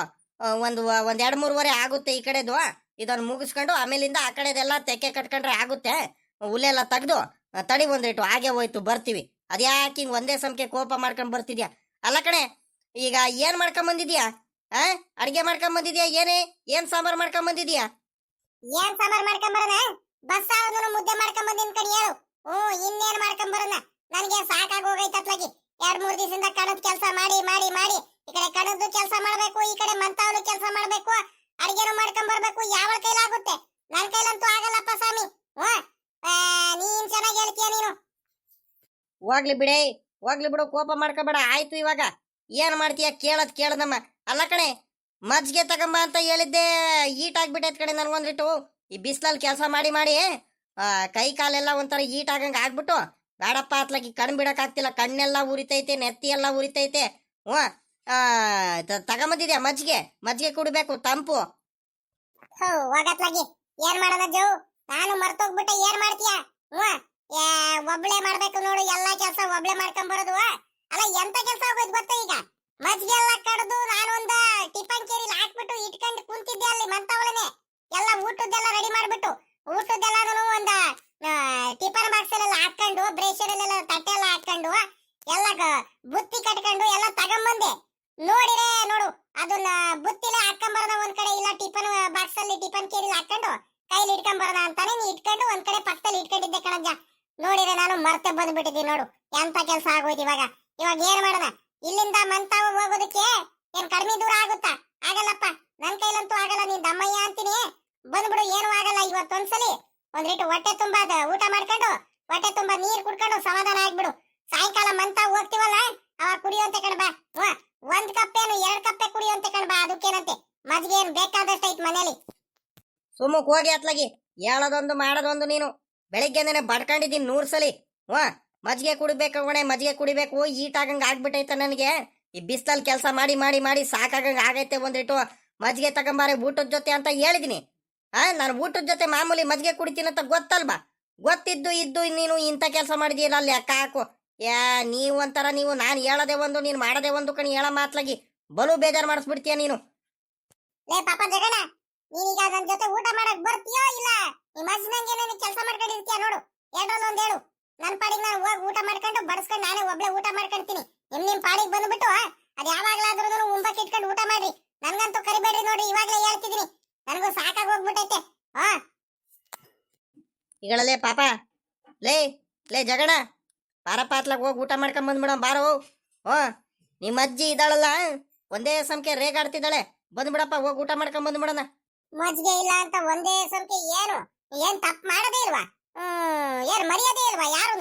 ಒಂದು ಒಂದು ಎರಡು ಮೂರುವರೆ ಆಗುತ್ತೆ ಈ ಕಡೆದು. ಇದನ್ನು ಮುಗಿಸ್ಕೊಂಡು ಆಮೇಲಿಂದ ಆ ಕಡೆದೆಲ್ಲ ತೆಕ್ಕೆ ಕಟ್ಕೊಂಡ್ರೆ ಆಗುತ್ತೆ. ಹುಲ್ಲೆಲ್ಲ ತೆಗ್ದು ತಡಿ ಒಂದಿಟ್ಟು ಹಾಗೆ ಹೋಯ್ತು, ಬರ್ತೀವಿ. ಅದ್ಯಾಕೆ ಹಿಂಗೆ ಒಂದೇ ಸಮಕ್ಕೆ ಕೋಪ ಮಾಡ್ಕೊಂಡು ಬರ್ತಿದ್ಯಾ? ಅಲ್ಲ ಕಣೆ, ಈಗ ಏನು ಮಾಡ್ಕೊಂಡ್ ಬಂದಿದ್ಯಾ? ಆ, ಅಡಿಗೆ ಮಾಡ್ಕೊಂಡ್ ಬಂದಿದ್ಯಾ ಏನೇ? ಏನು ಸಾಂಬಾರ್ ಮಾಡ್ಕೊಂಡ್ ಬಂದಿದ್ಯಾ? ಏನ್ ಸಾಂಬಾರ್ ಮಾಡ್ಕೊಂಡ್ ಬರೋಣ ಬಸ್ ಸಾರದನು ಮುದ್ದೆ ಮಾಡ್ಕೊಂಡ್ ಬಂದಿನ ಕಡೆ ಹೇಳು. ಹ್ಞೂ, ಇನ್ನೇನ್ ಮಾಡ್ಕೊಂಡ್ ಬರೋಣ? ನನಗೆ ಸಾಕಾಗಿ ಹೋಗೈತೆ ಅತ್ಲಾಗಿ. ಎರಡ್ ಮೂರ್ ದಿವಸದಿಂದ ಕಣದ್ ಕೆಲಸ ಮಾಡಿ ಮಾಡಿ ಮಾಡಿ. ಈ ಕಡೆ ಕಣದ್ದು ಕೆಲಸ ಮಾಡ್ಬೇಕು, ಈ ಕಡೆ ಮಂತಾವಲು ಕೆಲಸ ಮಾಡ್ಬೇಕು. ಅಡಿಗೆನು ಮಾಡ್ಕೊಂಡ್ ಬರ್ಬೇಕು ಯಾವ ಕೈಲಾಗುತ್ತೆ ನನ್ ಕೈಲಂತೂ ಆಗಲ್ಲಪ್ಪ ಸ್ವಾಮಿ. ನೀನ್ ಚೆನ್ನಾಗಿ ಹೇಳ್ತೀಯ ನೀನು? ಹೋಗ್ಲಿ ಬಿಡೇ, ಹೋಗ್ಲಿ ಬಿಡು, ಕೋಪ ಮಾಡ್ಕೋಬೇಡ, ಆಯ್ತು ಇವಾಗ. ಏನ್ ಮಾಡ್ತೀಯ ಕೇಳದ್ ಕೇಳದಮ್ಮ ಅಲ್ಲ ಕಣೆ, ಮಜ್ಜಿಗೆ ತಗೊಂಬ ಅಂತ ಹೇಳಿದ್ದೆ ಈಟ್ ಆಗ್ಬಿಟ್ಟೈತ್ ಕಣೆ ನನ್ಗೊಂದಿಟ್ಟು ಈ ಬಿಸ್ಲಲ್ಲಿ ಕೆಲಸ ಮಾಡಿ ಮಾಡಿ ಕೈ ಕಾಲೆಲ್ಲ ಒಂಥರ ಆಗಂಗ ಆಗ್ಬಿಟ್ಟು ಬೇಡಪ್ಪ ಅತ್ಲಾಗಿ ಕಣ್ ಬಿಡಕ್ ಆಗ್ತಿಲ್ಲ, ಕಣ್ಣೆಲ್ಲ ಉರಿತೈತೆ, ನೆತ್ತಿ ಎಲ್ಲ ಉರಿತೈತೆ. ಹ್ಞೂ. ತಗೊಂಬಂದಿದ್ಯಾ ಮಜ್ಜಿಗೆ? ಮಜ್ಜಿಗೆ ಕುಡಬೇಕು, ತಂಪು. ಹೋಗತ್ಲಾಗಿ ಏನ್ ಮಾಡೋದ ಜೋ? ನಾನು ಮರ್ತೋಗ್ಬಿಟ್ಟೆ, ಏನ್ ಮಾಡ್ತೀಯ? ಒಬ್ಳೆ ಮಾಡ್ಬೇಕು ನೋಡು, ಎಲ್ಲಾ ಕೆಲ್ಸ ಒಬ್ಳೆ ಮಾಡ್ಕೊಂಡ್ ಬರೋದು ಅಲ್ಲ, ಎಂತ ಕೆಲ್ಸ ಆಗೋಯ್ತು ಗೊತ್ತಾ ಈಗ ಮಜ್ಜಿಗೆ ಎಲ್ಲ ಕಡ್ದು ನಾನೊಂದ ಟಿಫನ್ ಕೇರಿಲಿ ಹಾಕ್ಬಿಟ್ಟು ಇಟ್ಕೊಂಡು ಕುಂತಿದ್ದೆ ಅಲ್ಲಿ ಮಂತವಳನೆ ಎಲ್ಲ ಊಟದ್ದೆಲ್ಲ ರೆಡಿ ಮಾಡ್ಬಿಟ್ಟು ಊಟದ್ದೆಲ್ಲ ಒಂದ ಟಿಫನ್ ಬಾಕ್ಸ್ ಎಲ್ಲ ಹಾಕೊಂಡು ಬ್ರೇಷರಲ್ಲೆಲ್ಲ ತಟ್ಟೆ ಎಲ್ಲ ಹಾಕೊಂಡು ಎಲ್ಲ ಗ- ಬುತ್ತಿ ಕಟ್ಕೊಂಡು ಎಲ್ಲ ತಗೊಂಬಂದೆ ನೋಡಿರೆ ನೋಡು ಅದನ್ನ ಬುತ್ತಿಲೆ ಹಾಕೊಂಬರೋಣ ಒಂದ್ ಕಡೆ ಇಲ್ಲ ಟಿಫನ್ ಬಾಕ್ಸ್ ಅಲ್ಲಿ ಟಿಫನ್ ಕೇರಿಲಿ ಹಾಕೊಂಡು ಕೈಲಿ ಇಟ್ಕೊಂಬರೋಣ ಅಂತಾನೆ ನೀ ಇಟ್ಕೊಂಡು ಒಂದ್ ಕಡೆ ಪಕ್ಕದಲ್ಲಿ ಇಟ್ಕೊಂಡಿದ್ದೆ ಕಣಜ್ಜ ನೋಡಿದ್ರೆ ನಾನು ಮರ್ತೆ ಬಂದ್ಬಿಟ್ಟಿದ್ದೀನಿ ನೋಡು ಎಂತ ಕೆಲಸ ಆಗೋಯ್ತು ಇವಾಗ ಇವಾಗ ಏನ್ ಮಾಡೋಣ ಇಲ್ಲಿಂದ ಮಂತಾವ ಹೋಗೋದಕ್ಕೆ ಏನ್ ಕಡಿಮೆ ದೂರ ಆಗುತ್ತಾ ಆಗಲ್ಲಪ್ಪ ನನ್ ಕೈಲಂತೂ ಆಗಲ್ಲ ನೀನ್ ದಮ್ಮಯ್ಯ ಅಂತೀನಿ ಬಂದ್ಬಿಡು ಏನು ಆಗಲ್ಲ ಇವತ್ತೊಂದ್ಸಲಿ ಒಂದ್ ರೀತಿ ಹೊಟ್ಟೆ ತುಂಬಾ ಅದ, ಊಟ ಮಾಡ್ಕೊಂಡು ಹೊಟ್ಟೆ ತುಂಬಾ ನೀರ್ ಕುಡ್ಕೊಂಡು ಸಮಾಧಾನ ಆಗ್ಬಿಡು. ಸಾಯಂಕಾಲ ಮಂತ ಹೋಗ್ತಿವಲ್ಲ, ಅವಾಗ ಕುಡಿಯುವಂತೆ ಬಾ. ಒಂದ್ ಕಪ್ ಏನು ಎರಡ್ ಕಪ್ಪೆ ಕುಡಿಯುವಂತೆ ಬಾ, ಅದಕ್ಕೇನಂತೆ? ಮಜ್ಜಿಗೆ ಏನ್ ಬೇಕಾದಷ್ಟು ಐತ್ ಮನೇಲಿ. ಸುಮ್ಮಕ್ ಹೋಗಿ ಅತ್ಲಾಗಿ, ಹೇಳೋದೊಂದು ಮಾಡೋದೊಂದು ನೀನು. ಬೆಳಿಗ್ಗೆಂದನೆ ಬಡ್ಕೊಂಡಿದ್ದೀನಿ ನೂರ್ ಸಲಿ. ವಾ ಮಜ್ಜಿಗೆ ಕುಡಿಬೇಕು ಕಣೆ, ಮಜ್ಜಿಗೆ ಕುಡಿಬೇಕು ಈಟ್ ಆಗಂಗ್ ಆಗ್ಬಿಟ್ಟೈತೆ ನನಗೆ. ಈ ಬಿಸ್ಲಲ್ಲಿ ಕೆಲಸ ಮಾಡಿ ಮಾಡಿ ಮಾಡಿ ಸಾಕಾಗಂಗ್ ಆಗೈತೆ ಒಂದಿಟ್ಟು. ಮಜ್ಜಿಗೆ ತಗೊಂಬಾರೆ ಊಟದ ಜೊತೆ ಅಂತ ಹೇಳಿದೀನಿ. ಆ ನಾನು ಊಟದ ಜೊತೆ ಮಾಮೂಲಿ ಮಜ್ಜಿಗೆ ಕುಡಿತೀನಿ ಅಂತ ಗೊತ್ತಲ್ವಾ? ಗೊತ್ತಿದ್ದು ಇದ್ದು ನೀನು ಇಂಥ ಕೆಲಸ ಮಾಡಿದೀಯಲ್ಲ, ಅಲ್ಲಿ ಅಕ್ಕ ಹಾಕು. ಯಾ, ನೀವು ಒಂಥರ ನೀವು, ನಾನು ಹೇಳದೆ ಒಂದು, ನೀನು ಮಾಡದೆ ಒಂದು ಕಣಿ, ಹೇಳ ಮಾತ್ಲಾಗಿ. ಬಲು ಬೇಜಾರು ಮಾಡಿಸ್ಬಿಡ್ತೀಯ ನೀನು. ಲೇ, ಪಾಪ ಜಗಣ ನೀನೀಗ ನನ್ನ ಜೊತೆ ಊಟ ಮಾಡಕ್ ಬರ್ತೀಯೋ ಇಲ್ಲ? ಈ ಮಜ್ಜಿನಂಗೆ ನಾನು ಕೆಲಸ ಮಾಡ್ಕೊಂಡಿರ್ತೀಯ ನೋಡು. ಎರಡ್ರಲ್ಲಿ ಒಂದ್ ಹೇಳು. ನನ್ ಪಾಡಿಗೆ ನಾನು ಹೋಗಿ ಊಟ ಮಾಡ್ಕೊಂಡು ಬಡಿಸ್ಕೊಂಡು ನಾನೇ ಒಬ್ಳೆ ಊಟ ಮಾಡ್ಕೊಂತೀನಿ. ನಿಮ್ ನಿಮ್ ಪಾಡಿಗೆ ಬಂದ್ಬಿಟ್ಟು ಅದು ಯಾವಾಗ್ಲಾದ್ರೂ ಉಂಬಕ್ಕೆ ಇಟ್ಕೊಂಡು ಊಟ ಮಾಡ್ರಿ. ನನ್ಗಂತೂ ಕರಿಬೇಡ್ರಿ ನೋಡಿ ಇವಾಗಲೇ ಹೇಳ್ತಿದೀನಿ ನನಗೂ ಸಾಕಾಗಿ ಹೋಗ್ಬಿಟ್ಟೈತೆ. ಹಾ ಈಗಳಲ್ಲೇ ಪಾಪ. ಲೇ ಲೇ ಜಗಣ ಬಾರಪ್ಪ ಅತ್ಲಾಗ ಹೋಗಿ ಊಟ ಮಾಡ್ಕೊಂಡ್ ಬಾರೋ. ಹೋ ನಿಮ್ಮ ಅಜ್ಜಿ ಇದ್ದಾಳಲ್ಲ, ಒಂದೇ ಸಮಕೆ ರೇಗಾಡ್ತಿದ್ದಾಳೆ. ಬಂದ್ಬಿಡಪ್ಪ ಹೋಗಿ ಊಟ ಮಾಡ್ಕೊಂಡ್ ಬಂದ್ಬಿಡೋಣ ಮಜ್ಜಿಗೆ ಇಲ್ಲ ಅಂತ ಒಂದೇ ಸಂಖ್ಯೆ ಏನು? ಏನ್ ತಪ್ಪು ಮಾಡದೇ ಇಲ್ವಾ? ಏನು ಮರ್ಯಾದೆ ಇಲ್ವಾ ಯಾರು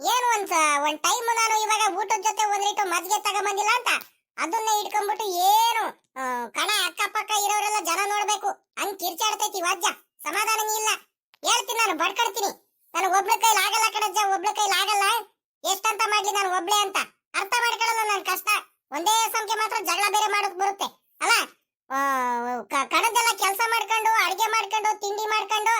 ಏನು ಒಂದ್ ಒಂದ್ ಟೈಮ್ ನಾನು ಇವಾಗ ಊಟದ ಜೊತೆ ಒಂದ್ ಮಜ್ಜಿಗೆ ತಗೊಂಬಂದಿಲ್ಲ ಅಂತ? ಅದನ್ನ ಇಟ್ಕೊಂಡ್ಬಿಟ್ಟು ಏನು? ಕಣ ಅಕ್ಕಪಕ್ಕ ಇರೋರೆಲ್ಲ ಜನ ನೋಡ್ಬೇಕು. ಹಂಗ್ ಕಿರ್ಚಾಡ್ತೈತಿ ವಾಜ್ಯ. ಸಮಾಧಾನನೇ ಇಲ್ಲ. ಹೇಳ್ತೀನಿ ನಾನು ಬಡ್ಕಡ್ತೀನಿ ನನಗೆ ಒಬ್ಳ ಕೈಲಿ ಆಗಲ್ಲ ಕಣಜ್ಜ ಒಬ್ಳ ಕೈಲಿ ಆಗಲ್ಲ. ಎಷ್ಟಂತ ಮಾಡ್ಲಿ ನಾನು ಒಬ್ಳೆ ಅಂತ. ಅರ್ಥ ಮಾಡ್ಕೊಳ್ಳಲ್ಲ ನನ್ ಕಷ್ಟ. ಒಂದೇ ಸಂಖ್ಯೆ ಮಾತ್ರ ಜಗಳ ಬೇರೆ ಮಾಡೋಕ್ ಬರುತ್ತೆ ಅಲ್ಲ? ಆ, ಕ- ಕಣದೆಲ್ಲ ಕೆಲಸ ಮಾಡ್ಕೊಂಡು ಅಡಿಗೆ ಮಾಡ್ಕೊಂಡು ತಿಂಡಿ ಮಾಡ್ಕೊಂಡು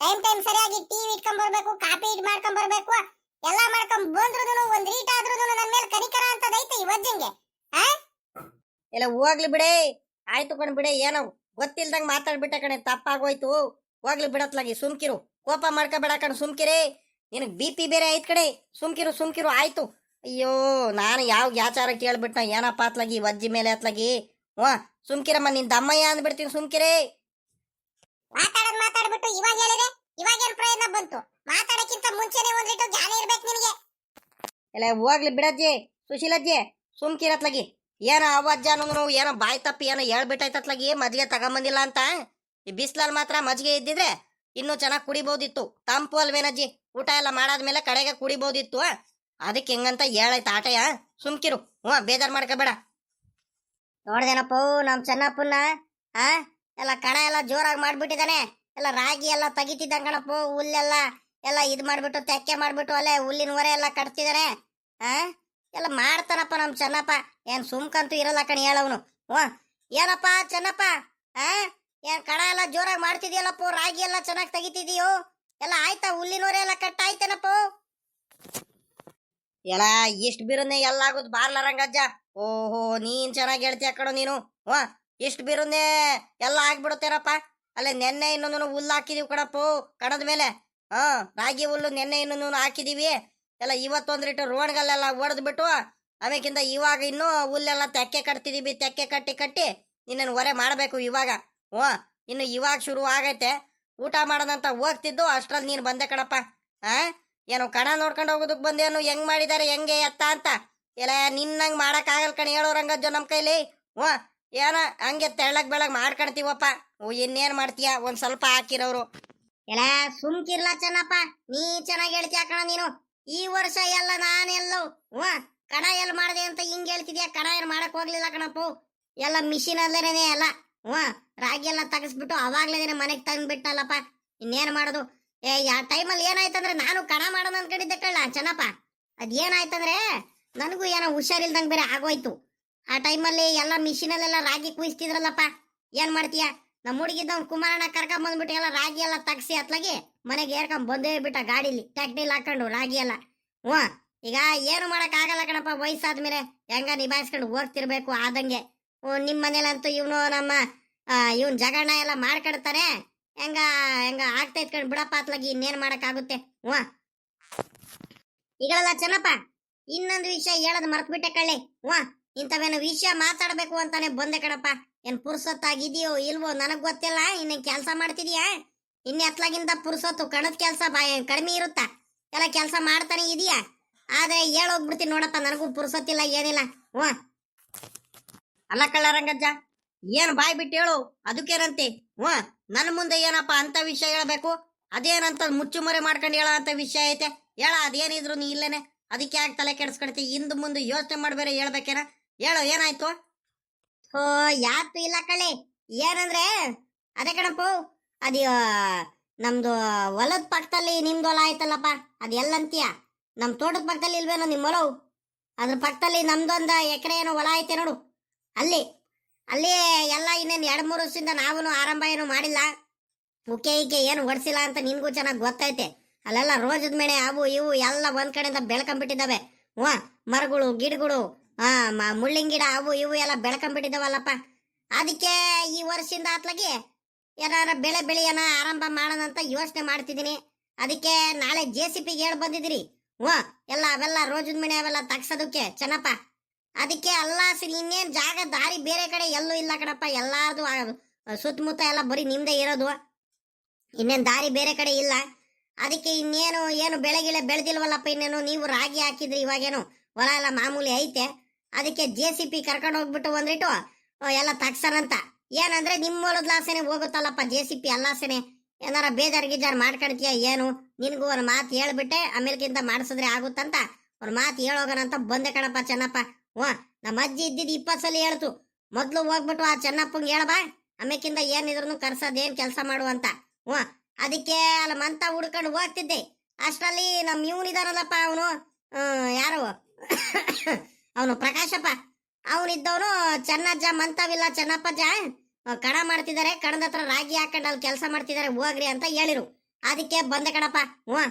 ಟೈಮ್ ಟೈಮ್ ಸರಿಯಾಗಿ ಟೀ ಇಟ್ಕೊಂಡ್ ಬರ್ಬೇಕು ಕಾಫಿ ಇಟ್ ಮಾಡ್ಕೊಂಡ್ ಬರ್ಬೇಕು ಎಲ್ಲ ಮಾಡ್ಕೊಂಡ್ ಬಂದ್ರು ಒಂದ್ ರೀಟ್ ಆದ್ರೂ ನನ್ನ ಮೇಲೆ ಕನಿಕರ ಅಂತದೈತೆ ಇವತ್ತಿಂಗೆ ಎಲ್ಲ ಹೋಗ್ಲಿ ಬಿಡೆ. ಆಯ್ತು ಕಣ್ ಬಿಡೆ ಏನೋ ಗೊತ್ತಿಲ್ದಂಗ್ ಮಾತಾಡ್ಬಿಟ್ಟೆ ಕಣೆ ತಪ್ಪಾಗೋಯ್ತು. ಹೋಗ್ಲಿ ಬಿಡತ್ಲಾಗಿ ಸುಮ್ಕಿರು. ಕೋಪ ಮಾಡ್ಕೋಬೇಡ ಕಣ್ ಸುಮ್ಕಿರಿ. ನಿನಗ್ ಬಿ ಪಿ ಬೇರೆ ಐತ್ ಕಡೆ. ಸುಮ್ಕಿರು ಸುಮ್ಕಿರು ಆಯ್ತು. ಅಯ್ಯೋ ನಾನು ಯಾವ ಗ್ಯಾಚಾರ ಕೇಳ್ಬಿಟ್ನ ಏನಪ್ಪ ಅತ್ಲಾಗಿ ವಜ್ಜಿ ಮೇಲೆ ಅತ್ಲಾಗಿ ಹ್ಞೂ ಸುಮ್ಕಿರಮ್ಮ ನಿನ್ ದಮ್ಮಯ್ಯ ಅಂದ್ಬಿಡ್ತೀನಿ ಸುಮ್ಕಿರಿ. ಮಾತಾಡೋದು ಮಾತಾಡ್ಬಿಟ್ಟು ಇವಾಗ ಹೇಳಿದೆ. ಇವಾಗ ಏನು ಬಂತು? ಮಾತಾಡಕ್ಕಿಂತ ಮುಂಚೆನೆ ಒಂದ್ ರೀಟು ಜ್ಞಾನ ಇರ್ಬೇಕು ನಿನಗೆ. ಇಲ್ಲ ಹೋಗ್ಲಿ ಬಿಡಜ್ಜಿ ಸುಶೀಲಜ್ಜಿ ಸುಮ್ಕಿರತ್ಲಾಗಿ. ಏನೋ ಅವಜ್ಜ ಅನ್ನೋದು ಏನೋ ಬಾಯ್ ತಪ್ಪಿ ಏನೋ ಹೇಳ್ಬಿಟ್ಟೈತತ್ಲಾಗಿ ಮದ್ವೆ ತಗೊಂಬಂದಿಲ್ಲ ಅಂತ. ಈ ಬಿಸ್ಲಲ್ಲಿ ಮಾತ್ರ ಮಜ್ಜಿಗೆ ಇದ್ದಿದ್ರೆ ಇನ್ನೂ ಚೆನ್ನಾಗಿ ಕುಡಿಬೋದಿತ್ತು. ತಂಪು ಅಲ್ವೇನಜ್ಜಿ ಊಟ ಎಲ್ಲ ಮಾಡಾದ್ಮೇಲೆ ಕಡೆಗೆ ಕುಡಿಬೋದಿತ್ತು ಅದಕ್ಕೆ ಹೆಂಗಂತ ಹೇಳೈತೆ ಆಟಯ ಸುಮ್ಕಿರು. ಹ್ಞೂ, ಬೇಜಾರು ಮಾಡ್ಕೋಬೇಡ. ನೋಡ್ದೇನಪ್ಪ ನಮ್ಮ ಚೆನ್ನಪ್ಪನ್ನ, ಆ? ಎಲ್ಲ ಕಣ ಎಲ್ಲ ಜೋರಾಗಿ ಮಾಡ್ಬಿಟ್ಟಿದ್ದಾನೆ ಎಲ್ಲ ರಾಗಿ ಎಲ್ಲ ತೆಗಿತಿದ್ದ ಕಣಪ್ಪ, ಹುಲ್ಲೆಲ್ಲ, ಎಲ್ಲ ಇದು ಮಾಡ್ಬಿಟ್ಟು, ತೆಕ್ಕೆ ಮಾಡ್ಬಿಟ್ಟು, ಅಲ್ಲೇ ಹುಲ್ಲಿನ ಹೊರೆ ಎಲ್ಲ ಕಟ್ತಿದಾನೆ ಆ? ಎಲ್ಲ ಮಾಡ್ತಾನಪ್ಪ ನಮ್ಮ ಚೆನ್ನಪ್ಪ. ಏನು ಸುಮ್ಕಂತೂ ಇರಲ್ಲ ಕಣಿ ಹೇಳವನು. ಹ್ಞೂ. ಏನಪ್ಪ ಚೆನ್ನಪ್ಪ, ಆ? ಏನ್ ಕಣ ಎಲ್ಲ ಜೋರಾಗಿ ಮಾಡ್ತಿದ್ಯಲ್ಲಪ್ಪ? ರಾಗಿ ಎಲ್ಲ ಚೆನ್ನಾಗಿ ತೆಗಿತಿದೀಯೋ? ಎಲ್ಲ ಆಯ್ತಾ? ಹುಲ್ಲಿನೋರೆ ಎಲ್ಲ ಕಟ್ ಆಯ್ತೇನಪ್ಪ ಎಲ್ಲ ಇಷ್ಟ ಬಿರುನೆ ಎಲ್ಲ ಆಗೋದು ಬಾರ್ಲ ರಂಗಜ್ಜ. ಓಹೋ, ನೀನ್ ಚೆನ್ನಾಗಿ ಹೇಳ್ತೀಯ ಕಣೋ ನೀನು. ಹ ಇಷ್ಟ ಬಿರುನೆ ಎಲ್ಲ ಆಗ್ಬಿಡುತ್ತೇನಪ್ಪ. ಅಲ್ಲೇ ನೆನ್ನೆ ಇನ್ನೊಂದು ಹುಲ್ಲು ಹಾಕಿದೀವಿ ಕಣಪ್ಪು, ಕಣದ ಮೇಲೆ. ಹಾ ರಾಗಿ ಹುಲ್ಲು ನೆನ್ನೆ ಇನ್ನೊಂದು ಹಾಕಿದೀವಿ. ಎಲ್ಲ ಇವತ್ತೊಂದ್ ರೋಣಗಳೆಲ್ಲ ರೋಡ್ಗಲ್ಲೆಲ್ಲ ಒಡೆದ್ಬಿಟ್ಟು, ಆಮೇಕಿಂದ ಇವಾಗ ಇನ್ನೂ ಹುಲ್ಲೆಲ್ಲ ತೆಕ್ಕೆ ಕಟ್ತಿದೀವಿ, ತೆಕ್ಕೆ ಕಟ್ಟಿ ಕಟ್ಟಿ ನಿನ್ನನ್ನು ಹೊರೆ ಮಾಡಬೇಕು ಇವಾಗ. ಹ್ಞೂ, ಇನ್ನು ಇವಾಗ ಶುರು ಆಗೈತೆ. ಊಟ ಮಾಡೋದಂತ ಹೋಗ್ತಿದ್ದು, ಅಷ್ಟ್ರಲ್ಲಿ ನೀನು ಬಂದೆ ಕಣಪ್ಪ. ಆ? ಏನೋ ಕಣ ನೋಡ್ಕೊಂಡು ಹೋಗೋದಕ್ಕೆ ಬಂದೇನು, ಹೆಂಗ್ ಮಾಡಿದ್ದಾರೆ ಹೆಂಗೆ ಎತ್ತ ಅಂತ. ಎಲ್ಲ ನಿನ್ನಂಗೆ ಮಾಡೋಕ್ಕಾಗಲ್ಲ ಕಣ, ಹೇಳೋ ರಂಗಜ್ಜು ನಮ್ಮ ಕೈಲಿ. ಓ ಏನ ಹಂಗೆ ತೆಳ್ಳಗ್ ಬೆಳಗ್ ಮಾಡ್ಕೊಳ್ತೀವಪ್ಪ ಓ, ಇನ್ನೇನು ಮಾಡ್ತೀಯ? ಒಂದು ಸ್ವಲ್ಪ ಹಾಕಿರೋರು. ಎಲ್ಲ ಸುಮ್ಕಿರ್ಲ ಚೆನ್ನಪ್ಪ. ನೀ ಚೆನ್ನಾಗಿ ಹೇಳ್ತೀಯ ಕಣ ನೀನು. ಈ ವರ್ಷ ಎಲ್ಲ ನಾನೆಲ್ಲೋ, ಹ್ಞೂ, ಕಣ ಎಲ್ಲಿ ಮಾಡಿದೆ ಅಂತ ಹಿಂಗೆ ಹೇಳ್ತಿದ್ಯಾ? ಕಣ ಏನು ಮಾಡಕ್ ಹೋಗ್ಲಿಲ್ಲ ಕಣಪ್ಪು. ಎಲ್ಲ ಮಿಷಿನ್ ಅಲ್ಲೇನೆ ಎಲ್ಲ. ಹ್ಞೂ, ರಾಗಿ ಎಲ್ಲ ತಗ್ಸಿಬಿಟ್ಟು ಅವಾಗಲೇ ಮನೆಗೆ ತಂದ್ಬಿಟ್ಟಲ್ಲಪ್ಪ. ಇನ್ನೇನು ಮಾಡೋದು? ಏ, ಯಾ ಟೈಮಲ್ಲಿ ಏನಾಯ್ತಂದ್ರೆ ನಾನು ಕಣ ಮಾಡೋಣ ಅನ್ಕೊಂಡಿದ್ದೆ ಕಳ್ಳ ಚೆನ್ನಪ್ಪ. ಅದ್ ಏನಾಯ್ತಂದ್ರೆ ನನಗೂ ಏನೋ ಹುಷಾರಿಲ್ದಂಗೆ ಬೇರೆ ಆಗೋಯ್ತು. ಆ ಟೈಮಲ್ಲಿ ಎಲ್ಲ ಮಿಷಿನಲ್ಲೆಲ್ಲ ರಾಗಿ ಕುಯಿಸ್ತಿದ್ರಲ್ಲಪ್ಪ. ಏನ್ ಮಾಡ್ತೀಯ? ನಮ್ಮ ಹುಡುಗಿದ್ದ ಕುಮಾರಣ್ಣ ಕರ್ಕೊಂಡ್ ಬಂದ್ಬಿಟ್ಟು ಎಲ್ಲ ರಾಗಿ ಎಲ್ಲ ತಗ್ಸಿ ಅತ್ಲಾಗಿ ಮನೆಗೆ ಏರ್ಕೊಂಡ್ ಬಂದೇ ಬಿಟ್ಟ ಗಾಡಿಲಿ ಟ್ಯಾಕ್ಟಿಲ್ ಹಾಕೊಂಡು ರಾಗಿ ಎಲ್ಲ. ಹ್ಞೂ, ಈಗ ಏನು ಮಾಡಕ್ ಆಗಲ್ಲ ಕಣಪ್ಪ, ವಯಸ್ಸಾದ್ಮೇಲೆ ಹೆಂಗ ನಿಭಾಯಿಸ್ಕೊಂಡು ಹೋಗ್ತಿರ್ಬೇಕು ಆದಂಗೆ. ನಿಮ್ಮ ಮನೇಲಂತೂ ಇವನು ನಮ್ಮ ಇವನ್ ಜಗಣ ಎಲ್ಲ ಮಾಡ್ಕಡ್ತಾರೆ. ಹೆಂಗ ಹೆಂಗ ಆಗ್ತಾ ಇತ್ಕೊಂಡು ಬಿಡಪ್ಪ ಅತ್ಲಾಗಿ, ಇನ್ನೇನ್ ಮಾಡಕ್ಕಾಗುತ್ತೆ? ಹ್ಞೂ. ಈಗಲಲ್ಲ ಚೆನ್ನಪ್ಪ, ಇನ್ನೊಂದು ವಿಷಯ ಹೇಳೋದು ಮರ್ತ್ಬಿಟ್ಟೆ ಕಳ್ಳಿ. ಹ್ಞೂ, ಇಂಥವೇನು ವಿಷಯ ಮಾತಾಡ್ಬೇಕು ಅಂತಾನೆ ಬಂದೆ ಕಣಪ್ಪ. ಏನ್ ಪುರ್ಸೊತ್ತಾಗಿದೆಯೋ ಇಲ್ವೋ ನನಗ್ ಗೊತ್ತಿಲ್ಲ ಇನ್ನ ಕೆಲಸ ಮಾಡ್ತಿದ್ಯಾ? ಇನ್ನ ಎತ್ಲಾಗಿಂದ ಪುರ್ಸೊತ್ತು ಕಣದ ಕೆಲಸ ಕಡಿಮೆ ಇರುತ್ತಾ? ಎಲ್ಲ ಕೆಲಸ ಮಾಡ್ತಾನೆ ಇದೀಯಾ? ಆದ್ರೆ ಹೇಳೋಗ್ಬಿಡ್ತೀನಿ ನೋಡಪ್ಪ, ನನಗೂ ಪುರ್ಸೊತ್ತಿಲ್ಲ, ಏನಿಲ್ಲ. ಹ್ಞೂ. ಅಲ್ಲ ಕಳ್ಳ ರಂಗಜ್ಜ ಏನ್ ಬಾಯ್ ಬಿಟ್ಟು ಹೇಳು, ಅದಕ್ಕೇನಂತೆ? ಹ್ಞೂ ನನ್ನ ಮುಂದೆ ಏನಪ್ಪ ಅಂತ ವಿಷಯ ಹೇಳ್ಬೇಕು? ಅದೇನಂತ ಮುಚ್ಚುಮರೆ ಮಾಡ್ಕೊಂಡು ಹೇಳೋ ಅಂತ ವಿಷಯ ಐತೆ? ಹೇಳ, ಅದೇನಿದ್ರು ನೀ ಇಲ್ಲೇನೆ. ಅದಕ್ಕೆ ಯಾಕೆ ತಲೆ ಕೆಡಿಸ್ಕೊಳ್ತಿ? ಹಿಂದ್ ಮುಂದೆ ಯೋಚನೆ ಮಾಡ್ಬೇರೆ ಹೇಳ್ಬೇಕೇನ? ಹೇಳು, ಏನಾಯ್ತು? ಓ ಯಾತು ಇಲ್ಲ ಕಳೆ ಏನಂದ್ರೆ, ಅದೇ ಕಣಪ್ಪು, ಅದು ನಮ್ದು ಹೊಲದ ಪಕ್ಕದಲ್ಲಿ ನಿಮ್ದು ಹೊಲ ಆಯ್ತಲ್ಲಪ್ಪ, ಅದು ಎಲ್ಲಂತೀಯ. ನಮ್ಮ ತೋಟದ ಪಕ್ಕದಲ್ಲಿ ಇಲ್ವೇನೋ ನಿಮ್ಮ ಹೊಲವು? ಅದ್ರ ಪಕ್ಕದಲ್ಲಿ ನಮ್ದೊಂದು ಎಕರೆ ಏನೋ ಹೊಲ ಐತೆ ನೋಡು. ಅಲ್ಲಿ ಅಲ್ಲಿ ಎಲ್ಲ ಇನ್ನೇನು ಎರಡು ಮೂರು ವರ್ಷದಿಂದ ನಾವೂ ಆರಂಭ ಏನು ಮಾಡಿಲ್ಲ. ಉಕೆ ಈಕೆ ಏನು ಹೊಡೆಸಿಲ್ಲ ಅಂತ ನಿನ್ಗೂ ಚೆನ್ನಾಗಿ ಗೊತ್ತೈತೆ. ಅಲ್ಲೆಲ್ಲ ರೋಜದ ಮೇಲೆ ಅವು ಇವು ಎಲ್ಲ ಒಂದ್ ಕಡೆಯಿಂದ ಬೆಳ್ಕೊಂಡ್ಬಿಟ್ಟಿದ್ದಾವೆ ಹ್ಞೂ ಮರಗಳು, ಗಿಡಗಳು ಮ- ಮುಳ್ಳಿನ ಗಿಡ ಅವು ಇವು ಎಲ್ಲ ಬೆಳ್ಕೊಂಬಿಟ್ಟಿದ್ದಾವಲ್ಲಪ್ಪ. ಅದಕ್ಕೆ ಈ ವರ್ಷದಿಂದ ಆತ್ಲಾಗಿ ಏನಾರ ಬೆಳೆ ಬೆಳೆಯನ ಆರಂಭ ಮಾಡೋಣ ಅಂತ ಯೋಚನೆ ಮಾಡ್ತಿದ್ದೀನಿ. ಅದಕ್ಕೆ ನಾಳೆ ಜೆ ಸಿ ಪಿಗೆ ಹೇಳಿ ಬಂದಿದ್ದೀರಿ. ಹ್ಞೂ ಎಲ್ಲ ಅವೆಲ್ಲ ರೋಜದ ಮನೆ ಅವೆಲ್ಲ ತಗ್ಸೋದಕ್ಕೆ. ಚೆನ್ನಪ್ಪ. ಅದಕ್ಕೆ ಎಲ್ಲ ಇನ್ನೇನು ಜಾಗ ದಾರಿ ಬೇರೆ ಕಡೆ ಎಲ್ಲೂ ಇಲ್ಲ ಕಣಪ್ಪ ಎಲ್ಲಾರದು ಸುತ್ತಮುತ್ತ ಎಲ್ಲ ಬರೀ ನಿಮ್ದೇ ಇರೋದು. ಇನ್ನೇನು ದಾರಿ ಬೇರೆ ಕಡೆ ಇಲ್ಲ. ಅದಕ್ಕೆ ಇನ್ನೇನು ಏನು ಬೆಳೆಗಿಳೆ ಬೆಳೆದಿಲ್ವಲ್ಲಪ್ಪ ಇನ್ನೇನು ನೀವು ರಾಗಿ ಹಾಕಿದ್ರಿ ಇವಾಗೇನು? ಹೊಲ ಎಲ್ಲ ಮಾಮೂಲಿ ಐತೆ. ಅದಕ್ಕೆ ಜೆ ಸಿ ಪಿ ಕರ್ಕೊಂಡು ಹೋಗ್ಬಿಟ್ಟು ಆ, ಎಲ್ಲ ತಗ್ಸರಂತ ಏನಂದ್ರೆ ನಿಮ್ಮ ಹೊಲದ ಹೋಗುತ್ತಲ್ಲಪ್ಪ ಜೆ ಸಿ ಪಿ ಅಲ್ಲಾಸನೆ. ಏನಾರ ಬೇಜಾರ್ ಗೀಜಾರು ಮಾಡ್ಕೊಳ್ತೀಯ ಏನು? ನಿನ್ಗೂ ಒಂದು ಮಾತು ಹೇಳ್ಬಿಟ್ಟೆ ಆಮೇಲ್ಕಿಂತ ಮಾಡಿಸಿದ್ರೆ ಆಗುತ್ತಂತ. ಅವ್ರ ಮಾತು ಹೇಳೋಗಣ ಅಂತ ಬಂದೆ ಕಣಪ್ಪ ಚೆನ್ನಪ್ಪ. ಹ್ಞೂ. ನಮ್ಮ ಅಜ್ಜಿ ಇದ್ದಿದ್ದು ಇಪ್ಪತ್ತು ಸಲ ಹೇಳ್ತು, ಮೊದಲು ಹೋಗ್ಬಿಟ್ಟು ಆ ಚೆನ್ನಪ್ಪಂಗೆ ಹೇಳಬಾ ಆಮೇಕಿಂದ ಏನಿದ್ರು ಏನು ಕೆಲಸ ಮಾಡು ಅಂತ. ಹ್ಞೂ, ಅದಕ್ಕೆ ಅಲ್ಲ ಮಂತ ಹುಡ್ಕೊಂಡು ಹೋಗ್ತಿದ್ದೆ. ಅಷ್ಟರಲ್ಲಿ ನಮ್ಮ ಇವನಿದಾನಲ್ಲಪ್ಪ ಅವನು ಯಾರು? ಅವನು ಪ್ರಕಾಶಪ್ಪ. ಅವನಿದ್ದವನು ಚೆನ್ನಜ್ಜ, ಮಂತವಿಲ್ಲ, ಚೆನ್ನಪ್ಪಜ್ಜ ಕಣ ಮಾಡ್ತಿದ್ದಾರೆ, ಕಣದ ಹತ್ರ ರಾಗಿ ಹಾಕೊಂಡು ಅಲ್ಲಿ ಕೆಲಸ ಮಾಡ್ತಿದ್ದಾರೆ, ಹೋಗ್ರಿ ಅಂತ ಹೇಳಿರು. ಅದಕ್ಕೆ ಬಂದೆ ಕಣಪ್ಪ. ಹ್ಞೂ.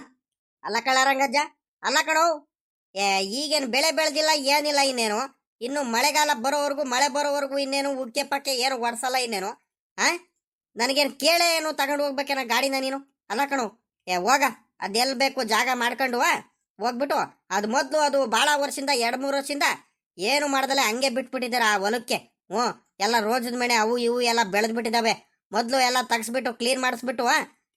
ಅಲ್ಲ ಕಳ ರಂಗಜ್ಜ ಅಲ್ಲ ಕಣೋ, ಏ, ಈಗೇನು ಬೆಳೆ ಬೆಳೆದಿಲ್ಲ, ಏನಿಲ್ಲ ಇನ್ನೇನು? ಇನ್ನು ಮಳೆಗಾಲ ಬರೋವರೆಗೂ, ಮಳೆ ಬರೋವರೆಗೂ ಇನ್ನೇನು ಉಕ್ಕೆ ಪಕ್ಕೆ ಏನು ಒಡ್ಸಲ್ಲ ಇನ್ನೇನು? ಆ? ನನಗೇನು ಕೇಳೇ ಏನು ತಗೊಂಡು ಹೋಗ್ಬೇಕೇನ ಗಾಡಿನ ನೀನು? ಅಲ್ಲ ಕಣು, ಏ ಹೋಗ ಅದೆಲ್ಲಿ ಬೇಕು ಜಾಗ ಮಾಡ್ಕೊಂಡು ಹೋಗ್ಬಿಟ್ಟು ಅದು ಮೊದಲು ಅದು ಭಾಳ ವರ್ಷದಿಂದ ಎರಡು ಮೂರು ವರ್ಷದಿಂದ ಏನು ಮಾಡ್ದಲೆ ಹಂಗೆ ಬಿಟ್ಬಿಟ್ಟಿದ್ದಾರೆ ಆ ಹೊಲಕ್ಕೆ. ಹ್ಞೂ, ಎಲ್ಲ ರೋಜದ ಮೇಲೆ ಅವು ಇವು ಎಲ್ಲ ಬೆಳೆದ್ಬಿಟ್ಟಿದ್ದಾವೆ ಮೊದಲು ಎಲ್ಲ ತಗ್ಸ್ಬಿಟ್ಟು, ಕ್ಲೀನ್ ಮಾಡಿಸ್ಬಿಟ್ಟು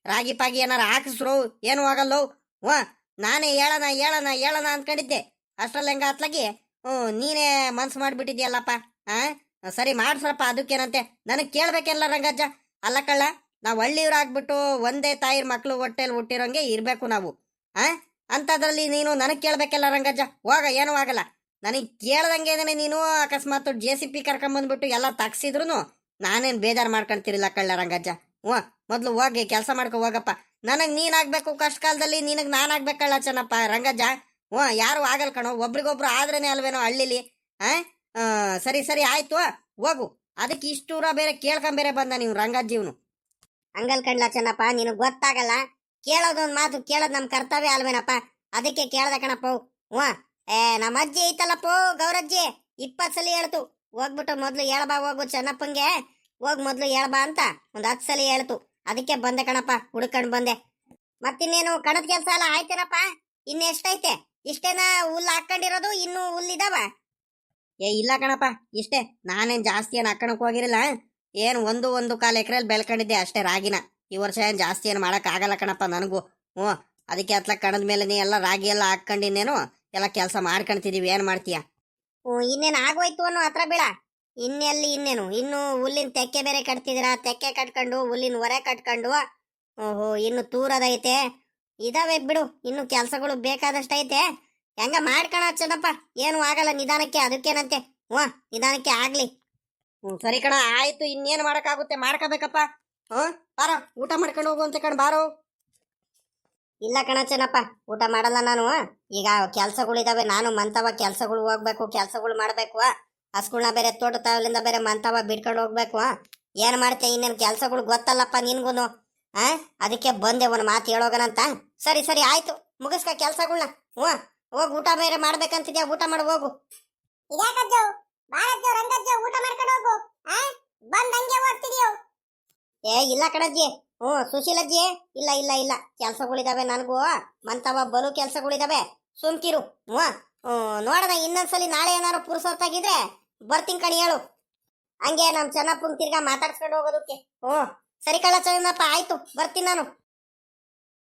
ರಾಗಿ ಪಾಗಿ ಏನಾರು ಹಾಕಿಸ್ರು, ಏನು ಆಗಲ್ಲೋ. ಹ್ಞೂ, ನಾನೇ ಹೇಳೋಣ ಹೇಳೋಣ ಹೇಳೋಣ ಅಂದ್ಕೊಂಡಿದ್ದೆ ಅಷ್ಟರಲ್ಲಿ ಹೆಂಗ ಅತ್ಲಾಗಿ ಹ್ಞೂ ನೀನೇ ಮನ್ಸು ಮಾಡಿಬಿಟ್ಟಿದ್ಯಲ್ಲಪ್ಪ, ಆ? ಸರಿ ಮಾಡ್ಸಪ್ಪ ಅದಕ್ಕೇನಂತೆ? ನನಗೆ ಕೇಳ್ಬೇಕಲ್ಲ ರಂಗಜ್ಜ? ಅಲ್ಲ ಕಳ್ಳ, ನಾವು ಹಳ್ಳಿಯವರಾಗ್ಬಿಟ್ಟು ಒಂದೇ ತಾಯಿರ್ ಮಕ್ಕಳು ಹೊಟ್ಟೆಲಿ ಹುಟ್ಟಿರೋಂಗೆ ಇರಬೇಕು ನಾವು, ಆ? ಅಂಥದ್ರಲ್ಲಿ ನೀನು ನನಗೆ ಕೇಳ್ಬೇಕಲ್ಲ ರಂಗಜ್ಜ? ಹೋಗ, ಏನೂ ಆಗಲ್ಲ. ನನಗೆ ಕೇಳ್ದಂಗೆ ನೀನು, ಅಕಸ್ಮಾತ್ ಜೆ ಸಿ ಪಿ ಕರ್ಕೊಂಬಂದ್ಬಿಟ್ಟು ಎಲ್ಲ ತಗ್ಸಿದ್ರು ನಾನೇನು ಬೇಜಾರು ಮಾಡ್ಕೊಂತಿರಿಲ್ಲ ಕಳ್ಳ ರಂಗಜ್ಜ? ಹ್ಞೂ, ಮೊದಲು ಹೋಗಿ, ಕೆಲಸ ಮಾಡ್ಕೊ ಹೋಗಪ್ಪ. ನನಗೆ ನೀನಾಗಬೇಕು ಕಷ್ಟ ಕಾಲದಲ್ಲಿ ನಿನಗೆ ನಾನಾಗ್ಬೇಕಲ್ಲ ಚೆನ್ನಪ್ಪ, ರಂಗಜ್ಜ. ಹ್ಞೂ ಯಾರು ಆಗಲ್ಲ ಕಣೋ ಒಬ್ರಿಗೊಬ್ರು ಆದ್ರೇನೆ ಅಲ್ವೇನೋ ಹಳ್ಳಿಲಿ ಆ, ಸರಿ ಸರಿ ಆಯ್ತು ಹೋಗು. ಅದಕ್ಕೆ ಇಷ್ಟೂರ ಬೇರೆ ಕೇಳ್ಕೊಂಬೇರೆ ಬಂದ ನೀವು ರಂಗಜ್ಜೀವ್ನು. ಹಂಗಲ್ ಕಣ್ಲ ಚೆನ್ನಪ್ಪ ನೀನು ಗೊತ್ತಾಗಲ್ಲ. ಕೇಳೋದೊಂದು ಮಾತು ಕೇಳೋದ್ ನಮ್ ಕರ್ತವ್ಯ ಅಲ್ವೇನಪ್ಪ? ಅದಕ್ಕೆ ಕೇಳ್ದ ಕಣಪ್ಪ. ಹ್ಞೂ. ಏ ನಮ್ಮ ಅಜ್ಜಿ ಐತಲ್ಲಪ್ಪ ಗೌರಜ್ಜಿ. ಇಪ್ಪತ್ ಸಲ ಹೇಳ್ತು. ಹೋಗ್ಬಿಟ್ಟು ಮೊದ್ಲು ಹೇಳ್ಬಾ ಹೋಗು ಚೆನ್ನಪ್ಪಂಗೆ. ಹೋಗ್ ಮೊದ್ಲು ಹೇಳ್ಬಾ ಅಂತ ಒಂದ್ ಹತ್ತು ಸಲ ಹೇಳ್ತು. ಅದಕ್ಕೆ ಬಂದೆ ಕಣಪ್ಪ ಹುಡ್ಕಂಡ್ ಬಂದೆ. ಮತ್ತಿನ್ನೇನು ಕಣದ ಕೆಲ್ಸ ಎಲ್ಲ ಆಯ್ತೇನಪ್ಪ? ಇನ್ನೆಷ್ಟೈತೆ? ಇಷ್ಟೇನ ಹುಲ್ಲು ಹಾಕೊಂಡಿರೋದು ಇನ್ನು ಇನ್ನೂ ಹುಲ್ಲಿದಾವ ಏ, ಇಲ್ಲ ಕಣಪ್ಪ, ಇಷ್ಟೇ. ನಾನೇನು ಜಾಸ್ತಿ ಏನು ಹಾಕೊಳಕ್ ಹೋಗಿರಲ್ಲ ಏನು ಒಂದು ಒಂದು ಕಾಲು ಎಕರೆಯಲ್ಲಿ ಬೆಳ್ಕೊಂಡಿದ್ದೆ ಅಷ್ಟೇ ರಾಗಿನ. ಈ ವರ್ಷ ಏನು ಜಾಸ್ತಿ ಏನು ಆಗಲ್ಲ ಕಣಪ್ಪ ನನಗೂ. ಹ್ಞೂ, ಅದಕ್ಕೆ ಅತ್ಲ ಕಣದ ಮೇಲೆ ನೀ ಎಲ್ಲ ರಾಗಿ ಎಲ್ಲ ಹಾಕೊಂಡಿನೇನು ಎಲ್ಲ ಕೆಲಸ ಮಾಡ್ಕೊಂತಿದೀವಿ. ಏನು ಮಾಡ್ತೀಯ? ಹ್ಞೂ, ಇನ್ನೇನು ಆಗೋಯ್ತು ಅನ್ನೋ ಹತ್ರ ಬೀಳ. ಇನ್ನೆಲ್ಲಿ ಇನ್ನೇನು? ಇನ್ನು ಹುಲ್ಲಿನ ತೆಕ್ಕೆ ಬೇರೆ ಕಟ್ತಿದ್ದೀರಾ? ತೆಕ್ಕೆ ಕಟ್ಕೊಂಡು, ಹುಲ್ಲಿನ ಹೊರೆ ಕಟ್ಕೊಂಡು. ಓಹೋ, ಇನ್ನು ತೂರದೈತೆ. ಇದಾವೆ ಬಿಡು, ಇನ್ನು ಕೆಲಸಗಳು ಬೇಕಾದಷ್ಟೈತೆ ಹೆಂಗ ಮಾಡ್ಕೊಣ ಚೆನ್ನಪ್ಪ ಏನು ಆಗಲ್ಲ ನಿಧಾನಕ್ಕೆ, ಅದಕ್ಕೇನಂತೆ. ಹ್ಞೂ, ನಿಧಾನಕ್ಕೆ ಆಗ್ಲಿ. ಹ್ಞೂ, ಸರಿ ಕಣ, ಆಯ್ತು, ಇನ್ನೇನು ಮಾಡಕ್ಕಾಗುತ್ತೆ? ಮಾಡ್ಕೋಬೇಕಪ್ಪ. ಹ್ಞೂ, ಬಾರೋ, ಊಟ ಮಾಡ್ಕೊಂಡು ಹೋಗು ಅಂತ ಕಣ, ಬಾರೋ. ಇಲ್ಲ ಕಣ ಚೆನ್ನಪ್ಪ ಊಟ ಮಾಡಲ್ಲ ನಾನು. ಈಗ ಕೆಲ್ಸಗಳಿದಾವೆ ನಾನು ಮಂತವ ಕೆಲ್ಸಗಳು ಹೋಗ್ಬೇಕು, ಕೆಲ್ಸಗಳು ಮಾಡ್ಬೇಕು. ಹಸ್ಗಳ್ನ ಬೇರೆ ತೋಟ ತಾವಲಿಂದ ಬೇರೆ ಮಂತವ ಬಿಡ್ಕೊಂಡು ಹೋಗ್ಬೇಕು. ಏನ್ ಮಾಡ್ತೆ, ಇನ್ನೇನು ಕೆಲ್ಸಗಳು ಗೊತ್ತಲ್ಲಪ್ಪ ನಿನ್ಗೂನು. ಆ? ಅದಕ್ಕೆ ಬಂದೆ ಒಂದು ಮಾತು ಹೇಳೋಗನಂತ? ಸರಿ ಸರಿ ಆಯ್ತು. ಮುಗಿಸ್ಕ ಕೆಲ್ಸಗಳ್ನ. ಹ್ಞೂ. ಹೋಗಿ ಊಟ ಬೇರೆ ಮಾಡ್ಬೇಕಂತಿದ್ಯಾ? ಊಟ ಮಾಡಿ ಹೋಗು. ಇದ್ಯಾಕಜ್ಜು ರಂಗ ರಂಗಜ್ಜು ಊಟ ಮಾಡ್ಕೊಂಡು ಹೋಗು. ಬಂದ್ ಹಂಗೆ ಹೋಗ್ತಿದ್ಯೋ ಏ ಇಲ್ಲ ಕಣಜ್ಜಿ. ಹ್ಞೂ ಸುಶೀಲಜ್ಜಿ. ಇಲ್ಲ ಇಲ್ಲ ಇಲ್ಲ. ಕೆಲ್ಸಗಳಿದಾವೆ ನನಗೂ. ಮಂತವ ಬಲು ಕೆಲ್ಸಗಳಿದಾವೆ. ಸುಮ್ಕಿರು. ಹ್ಞೂ. ಹ್ಞೂ ನೋಡೋಣ ಇನ್ನೊಂದ್ಸಲಿ ನಾಳೆ ಏನಾರು ಪುರುಸೊತ್ತಾಗಿದ್ರೆ ಬರ್ತೀನಿ ಕಣಿ ಹೇಳು. ಹಂಗೆ ನಮ್ಮ ಚೆನ್ನಪ್ಪಂಗೆ ತಿರ್ಗಾ ಮಾತಾಡ್ಸ್ಕೊಂಡು ಹೋಗೋದಕ್ಕೆ. ಹ್ಞೂ. ಸರಿ ಕಳ್ಳ ಆಯ್ತು ಬರ್ತೀನಿ ನಾನು.